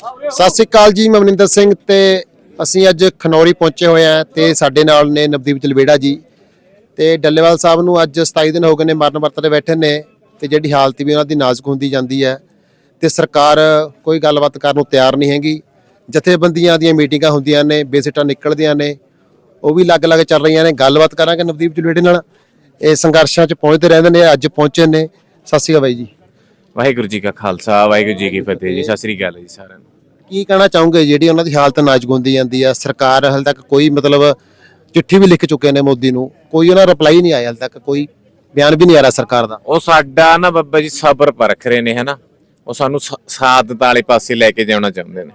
ਸਤਿ ਸ੍ਰੀ ਅਕਾਲ ਜੀ, ਮੈਂ ਮਨਿੰਦਰ ਸਿੰਘ ਤੇ ਅਸੀਂ ਅੱਜ ਖਨੌਰੀ ਪਹੁੰਚੇ ਹੋਏ ਹਾਂ ਤੇ ਸਾਡੇ ਨਾਲ ਨੇ ਨਵਦੀਪ ਜਲਵੇੜਾ ਜੀ ਤੇ ਡੱਲੇਵਾਲ ਸਾਹਿਬ ਨੂੰ ਅੱਜ 27 ਦਿਨ ਹੋ ਗਏ ਨੇ ਮਰਨ ਵਰਤ ਤੇ ਬੈਠੇ ਨੇ ਤੇ ਜਿਹੜੀ ਹਾਲਤ ਵੀ ਉਹਨਾਂ ਦੀ ਨਾਜ਼ੁਕ ਹੁੰਦੀ ਜਾਂਦੀ ਹੈ ਤੇ ਸਰਕਾਰ ਕੋਈ ਗੱਲਬਾਤ ਕਰਨ ਨੂੰ ਤਿਆਰ ਨਹੀਂ ਹੈਗੀ। ਜਥੇਬੰਦੀਆਂ ਦੀਆਂ ਮੀਟਿੰਗਾਂ ਹੁੰਦੀਆਂ ਨੇ, ਬੇਸਿਟਾਂ ਨਿਕਲਦੀਆਂ ਨੇ, ਉਹ ਵੀ ਅਲੱਗ-ਅਲੱਗ ਚੱਲ ਰਹੀਆਂ ਨੇ। ਗੱਲਬਾਤ ਕਰਾਂਗੇ ਨਵਦੀਪ ਜਲਵੇੜੇ ਨਾਲ। ਇਹ ਸੰਘਰਸ਼ਾਂ 'ਚ ਪਹੁੰਚਦੇ ਰਹਿੰਦੇ ਨੇ, ਅੱਜ ਪਹੁੰਚੇ ਨੇ। ਸਤਿ ਸ੍ਰੀ ਅਕਾਲ ਬਾਈ ਜੀ। ਵਾਹਿਗੁਰੂ ਜੀ ਕਾ ਖਾਲਸਾ, ਵਾਹਿਗੁਰੂ ਜੀ ਕੀ ਫਤਿਹ ਜੀ। ਸਤਿ ਸ੍ਰੀ ਅਕਾਲ ਜੀ ਸਾਰਿਆਂ ਨੂੰ। ਕੀ ਕਹਿਣਾ ਚਾਹੋਗੇ ਜਿਹੜੀ ਉਹਨਾਂ ਦੀ ਹਾਲਤ ਨਾਜ਼ੁਕ ਹੁੰਦੀ ਜਾਂਦੀ ਆ? ਸਰਕਾਰ ਹਾਲੇ ਤੱਕ ਕੋਈ ਮਤਲਬ ਚਿੱਠੀ ਵੀ ਲਿਖ ਚੁੱਕੇ ਨੇ ਮੋਦੀ ਨੂੰ। ਕੋਈ ਉਹਨਾਂ ਰਿਪਲਾਈ ਨਹੀਂ ਆਇਆ ਹਾਲੇ ਤੱਕ ਕੋਈ ਬਿਆਨ ਵੀ ਨਹੀਂ ਆ ਰਿਹਾ ਸਰਕਾਰ ਦਾ। ਉਹ ਸਾਡਾ ਨਾ ਬੱਬਾ ਜੀ ਸਬਰ ਪਰਖ ਰਹੇ ਨੇ ਹਨਾ? ਉਹ ਸਾਨੂੰ ਸ- ਸਾਥ ਵਾਲੇ ਪਾਸੇ ਲੈ ਕੇ ਜਾਣਾ ਚਾਹੁੰਦੇ ਨੇ।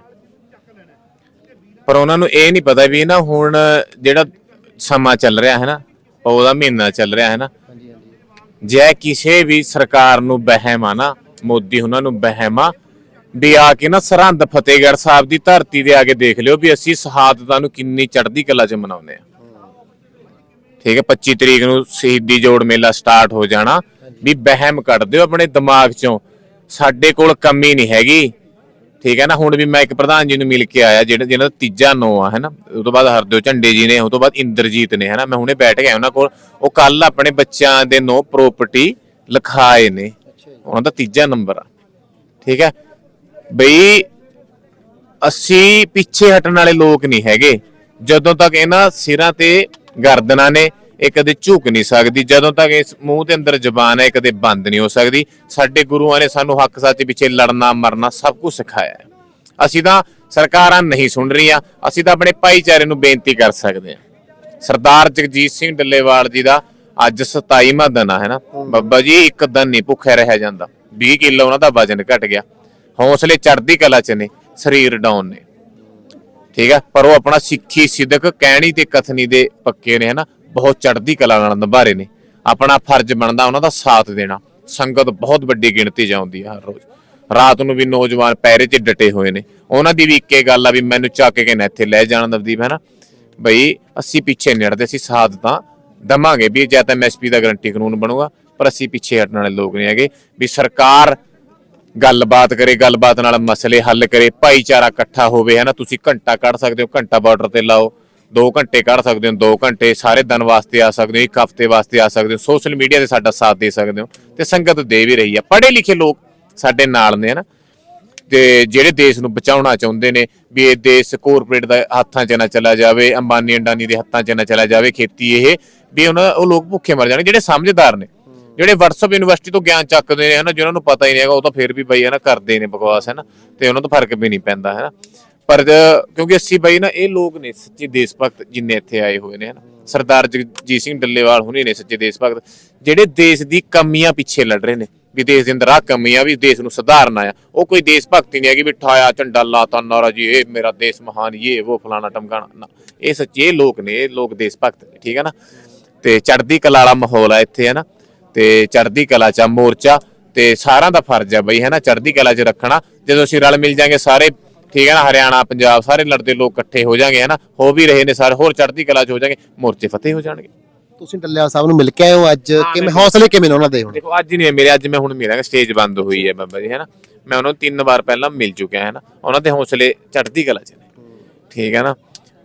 ਪਰ ਉਹਨਾਂ ਨੂੰ ਇਹ ਨਹੀਂ ਪਤਾ ਵੀ ਨਾ ਹੁਣ ਜਿਹੜਾ ਸਮਾਂ ਚੱਲ ਰਿਹਾ ਹੈ ਨਾ ਉਹਦਾ ਮਹੀਨਾ ਚੱਲ ਰਿਹਾ ਹੈ ਨਾ ਜੇ ਕਿਸੇ ਵੀ ਸਰਕਾਰ ਨੂੰ ਵਹਿਮ ਆ ਨਾ ਮੋਦੀ ਉਹਨਾਂ ਨੂੰ ਵਹਿਮ ਆ ਵੀ ਆ ਕੇ ਨਾ ਸਰਹੰਦ ਫਤਿਹਗੜ੍ਹ ਸਾਹਿਬ ਦੀ ਧਰਤੀ ਤੇ ਆ ਕੇ ਦੇਖ ਲਿਓ ਵੀ ਅਸੀਂ ਸ਼ਹਾਦਤਾਂ ਨੂੰ ਕਿੰਨੀ ਚੜ੍ਹਦੀ ਕਲਾ 'ਚ ਮਨਾਉਂਦੇ ਆ ਠੀਕ ਹੈ 25 ਤਰੀਕ ਨੂੰ ਸ਼ਹੀਦੀ ਜੋੜ ਮੇਲਾ ਸਟਾਰਟ ਹੋ ਜਾਣਾ ਵੀ ਵਹਿਮ ਕੱਢ ਦਿਓ ਆਪਣੇ ਦਿਮਾਗ 'ਚੋਂ। ਸਾਡੇ ਕੋਲ ਕਮੀ ਨਹੀਂ ਹੈਗੀ। ਠੀਕ ਹੈ ਨਾ ਹੁਣ ਵੀ ਮੈਂ ਇੱਕ ਪ੍ਰਧਾਨ ਜੀ ਨੂੰ ਮਿਲ ਕੇ ਆਇਆ ਜਿਹੜਾ ਜਿਹਨਾਂ ਦਾ ਤੀਜਾ ਨੋ ਆ ਹੈ ਨਾ। ਉਸ ਤੋਂ ਬਾਅਦ ਹਰਦਿਓ ਝੰਡੇ ਜੀ ਨੇ ਉਸ ਤੋਂ ਬਾਅਦ ਇੰਦਰਜੀਤ ਨੇ ਹੈ ਨਾ। ਮੈਂ ਹੁਣੇ ਬੈਠ ਗਿਆ ਉਹਨਾਂ ਕੋਲ। ਉਹ ਕੱਲ ਆਪਣੇ ਬੱਚਿਆਂ ਦੇ ਨੋ ਪ੍ਰਾਪਰਟੀ ਲਿਖਾਏ ਨੇ। ਉਹਨਾਂ ਦਾ ਤੀਜਾ ਨੰਬਰ ਆ। ਠੀਕ ਹੈ ਬਈ ਅਸੀਂ ਪਿੱਛੇ ਹਟਣ ਵਾਲੇ ਲੋਕ ਨਹੀਂ ਹੈਗੇ। ਜਦੋਂ ਤੱਕ ਇਹਨਾਂ ਸਿਰਾਂ ਤੇ ਗਰਦਨਾਂ ਨੇ ਇਹ ਕਦੇ ਝੁਕ ਨਹੀਂ ਸਕਦੀ ਜਦੋਂ ਤੱਕ ਇਸ ਮੂੰਹ ਦੇ ਅੰਦਰ ਜ਼ਬਾਨ ਹੈ ਕਦੇ ਬੰਦ ਨਹੀਂ ਹੋ ਸਕਦੀ। ਸਾਡੇ ਗੁਰੂਆਂ ਨੇ ਸਾਨੂੰ ਹੱਕ ਸੱਚ ਪਿੱਛੇ ਲੜਨਾ ਮਰਨਾ ਸਭ ਕੁਝ ਸਿਖਾਇਆ ਹੈ। ਅਸੀਂ ਤਾਂ ਸਰਕਾਰਾਂ ਨਹੀਂ ਸੁਣ ਰਹੀਆਂ ਅਸੀਂ ਤਾਂ ਆਪਣੇ ਭਾਈਚਾਰੇ ਨੂੰ ਬੇਨਤੀ ਕਰ ਸਕਦੇ ਹਾਂ। ਸਰਦਾਰ ਜਗਜੀਤ ਸਿੰਘ ਡੱਲੇਵਾਲ ਜੀ ਦਾ ਅੱਜ 27ਵਾਂ ਦਿਨ ਆ ਹੈ ਨਾ? ਬੱਬਾ ਜੀ ਇੱਕ ਦਿਨ ਨਹੀਂ ਭੁੱਖਿਆ ਰਹਿ ਜਾਂਦਾ। 20 ਕਿਲੋ ਉਹਨਾਂ ਦਾ ਵਜਨ ਘਟ ਗਿਆ। ਹੌਸਲੇ ਚੜਦੀ ਕਲਾ ਚ ਨੇ, ਸਰੀਰ ਡਾਊਨ ਨੇ। ਠੀਕ ਹੈ? ਪਰ ਉਹ ਆਪਣਾ ਸਿੱਖੀ ਸਿਦਕ, ਕਹਿਣੀ ਤੇ ਕਥਨੀ ਦੇ ਪੱਕੇ ਨੇ, ਹਨਾ? ਬਹੁਤ ਚੜ੍ਹਦੀ ਕਲਾ ਨਾਲ ਨਿਭਾਰੇ ਨੇ। ਆਪਣਾ ਫਰਜ਼ ਬਣਦਾ ਉਹਨਾਂ ਦਾ ਸਾਥ ਦੇਣਾ। ਸੰਗਤ ਬਹੁਤ ਵੱਡੀ ਗਿਣਤੀ ਜਾਂਦੀ ਹੈ ਹਰ ਰੋਜ਼। ਰਾਤ ਨੂੰ ਵੀ ਨੌਜਵਾਨ ਪੈਰੇ 'ਚ ਡਟੇ ਹੋਏ ਨੇ। ਉਹਨਾਂ ਦੀ ਵੀ ਇੱਕੇ ਗੱਲ ਆ ਵੀ ਮੈਨੂੰ ਚੱਕ ਕੇ ਨਾ ਇੱਥੇ ਲੈ ਜਾਣ ਨਵਦੀਪ ਹੈ ਨਾ ਬਈ ਅਸੀਂ ਪਿੱਛੇ ਨਹੀਂ ਹਟਦੇ, ਅਸੀਂ ਸਾਥ ਤਾਂ ਦਵਾਂਗੇ ਵੀ ਜਾਂ ਤਾਂ ਐਮਐਸਪੀ ਦਾ ਗਰੰਟੀ ਕਾਨੂੰਨ ਬਣੂਗਾ, ਪਰ ਅਸੀਂ ਪਿੱਛੇ ਹਟਣ ਵਾਲੇ ਲੋਕ ਨਹੀਂ ਹੈਗੇ। ਵੀ ਸਰਕਾਰ ਗੱਲਬਾਤ ਕਰੇ, ਗੱਲਬਾਤ ਨਾਲ ਮਸਲੇ ਹੱਲ ਕਰੇ, ਭਾਈਚਾਰਾ ਇਕੱਠਾ ਹੋਵੇ ਹੈ ਨਾ ਤੁਸੀਂ ਘੰਟਾ ਕੱਢ ਸਕਦੇ ਹੋ, ਘੰਟਾ ਬਾਰਡਰ ਤੇ ਲਾਓ 2 ਘੰਟੇ ਕੱਢ ਸਕਦੇ ਹੋ 2 ਘੰਟੇ ਸਾਰੇ ਦਿਨ ਵਾਸਤੇ ਆ ਸਕਦੇ ਹੋ, ਇੱਕ ਹਫ਼ਤੇ ਵਾਸਤੇ ਆ ਸਕਦੇ ਹੋ, ਸੋਸ਼ਲ ਮੀਡੀਆ ਤੇ ਸਾਡਾ ਸਾਥ ਦੇ ਸਕਦੇ ਹੋ ਤੇ ਸੰਗਤ ਦੇ ਵੀ ਰਹੀ ਆ। ਪੜ੍ਹੇ ਲਿਖੇ ਲੋਕ ਸਾਡੇ ਨਾਲ ਨੇ ਹੈ ਨਾ ਤੇ ਜਿਹੜੇ ਦੇਸ਼ ਨੂੰ ਬਚਾਉਣਾ ਚਾਹੁੰਦੇ ਨੇ, ਵੀ ਇਹ ਦੇਸ਼ ਕੋਰਪੋਰੇਟ ਦਾ ਹੱਥਾਂ 'ਚ ਨਾ ਚਲਾ ਜਾਵੇ ਅੰਬਾਨੀ ਅੰਡਾਨੀ ਦੇ ਹੱਥਾਂ 'ਚ ਨਾ ਚਲਾ ਜਾਵੇ ਖੇਤੀ ਇਹ, ਵੀ ਉਹਨਾਂ, ਉਹ ਲੋਕ ਭੁੱਖੇ ਮਰ ਜਾਣਗੇ, ਜਿਹੜੇ ਸਮਝਦਾਰ ਨੇ। ਜਿਹੜੇ WhatsApp ਯੂਨੀਵਰਸਿਟੀ ਤੋਂ ਗਿਆਨ ਚੱਕਦੇ ਨੇ, ਹਨਾ ਜਿਹਨਾਂ ਨੂੰ ਪਤਾ ਹੀ ਨਹੀਂ ਹੈਗਾ, ਉਹ ਤਾਂ ਫਿਰ ਵੀ ਬਈ, ਹਨਾ, ਕਰਦੇ ਨੇ ਬਕਵਾਸ, ਹਨਾ, ਤੇ ਉਹਨਾਂ ਤੋਂ ਫ਼ਰਕ ਵੀ ਨਹੀਂ ਪੈਂਦਾ, ਹਨਾ। ਪਰ ਕਿਉਂਕਿ ਅਸੀਂ ਬਈ, ਨਾ, ਇਹ ਲੋਕ ਨੇ, ਸੱਚੇ ਦੇਸ਼ ਭਗਤ ਜਿੰਨੇ ਇੱਥੇ ਆਏ ਹੋਏ ਨੇ, ਹਨਾ। ਸਰਦਾਰ ਜਗਜੀਤ ਸਿੰਘ ਡੱਲੇਵਾਲ ਹੁਣੇ ਨੇ, ਸੱਚੇ ਦੇਸ਼ ਭਗਤ, ਜਿਹੜੇ ਦੇਸ਼ ਦੀ ਕਮੀਆਂ ਪਿੱਛੇ ਲੜ ਰਹੇ ਨੇ ਵੀ ਦੇਸ਼ ਦੇ ਅੰਦਰ ਆ ਕਮੀਆਂ ਵੀ ਦੇਸ਼ ਨੂੰ ਸੁਧਾਰਨਾ ਆ ਉਹ ਕੋਈ ਦੇਸ਼ ਭਗਤੀ ਨਹੀਂ ਹੈਗੀ ਵੀ ਠਾਇਆ, ਝੰਡਾ ਲਾਤਾ, ਨਾਰਾ ਜੀ, ਇਹ ਮੇਰਾ ਦੇਸ਼ ਮਹਾਨ ਇਹ, ਉਹ, ਫਲਾਣਾ ਟਮਕਾਣਾ ਇਹ ਸੱਚੇ ਲੋਕ ਨੇ, ਇਹ ਲੋਕ ਦੇਸ਼ ਭਗਤ ਠੀਕ ਹੈ ਨਾ। ਤੇ ਚੜ੍ਹਦੀ ਕਲਾ ਵਾਲਾ ਮਾਹੌਲ ਆ ਇੱਥੇ ਹੈ ਨਾ ਤੇ ਚੜ੍ਹਦੀ ਕਲਾ ਚ ਮੋਰਚਾ ਤੇ ਸਾਰਿਆਂ ਦਾ ਫਰਜ਼ ਆ ਬਈ ਹੈ ਨਾ ਚੜ੍ਹਦੀ ਕਲਾ ਚ ਰੱਖਣਾ। ਜਦੋਂ ਅਸੀਂ ਰਲ ਮਿਲ ਜਾਾਂਗੇ ਸਾਰੇ ਠੀਕ ਹੈ ਨਾ? ਹਰਿਆਣਾ ਪੰਜਾਬ ਸਾਰੇ ਲੜਦੇ ਲੋਕ ਇਕੱਠੇ ਹੋ ਜਾਾਂਗੇ ਹੈ ਨਾ ਹੋ ਵੀ ਰਹੇ ਨੇ ਸਾਰੇ ਹੋਰ ਚੜ੍ਹਦੀ ਕਲਾ ਚ ਹੋ ਜਾਾਂਗੇ ਮੋਰਚੇ ਫਤਿਹ ਹੋ ਜਾਣਗੇ। ਤੁਸੀਂ ਡੱਲੇਵਾਲ ਸਾਹਿਬ ਨੂੰ ਮਿਲ ਕੇ ਆਏ ਹੋ ਅੱਜ ਕਿਵੇਂ ਹੌਸਲੇ ਕਿਵੇਂ ਨੇ ਉਹਨਾਂ ਦੇ ਹੁਣ? ਦੇਖੋ ਅੱਜ ਨਹੀਂ ਮੇਰੇ ਅੱਜ ਮੈਂ ਹੁਣ ਮਿਲਾਂਗਾ ਸਟੇਜ ਬੰਦ ਹੋਈ ਹੈ ਬਾਬਾ ਜੀ ਹੈ ਨਾ ਮੈਂ ਉਹਨਾਂ ਨੂੰ ਤਿੰਨ ਵਾਰ ਪਹਿਲਾਂ ਮਿਲ ਚੁੱਕਿਆ ਹੈ ਨਾ ਉਹਨਾਂ ਦੇ ਹੌਸਲੇ ਚੜ੍ਹਦੀ ਕਲਾ ਚ ਨੇ। ਠੀਕ ਹੈ ਨਾ?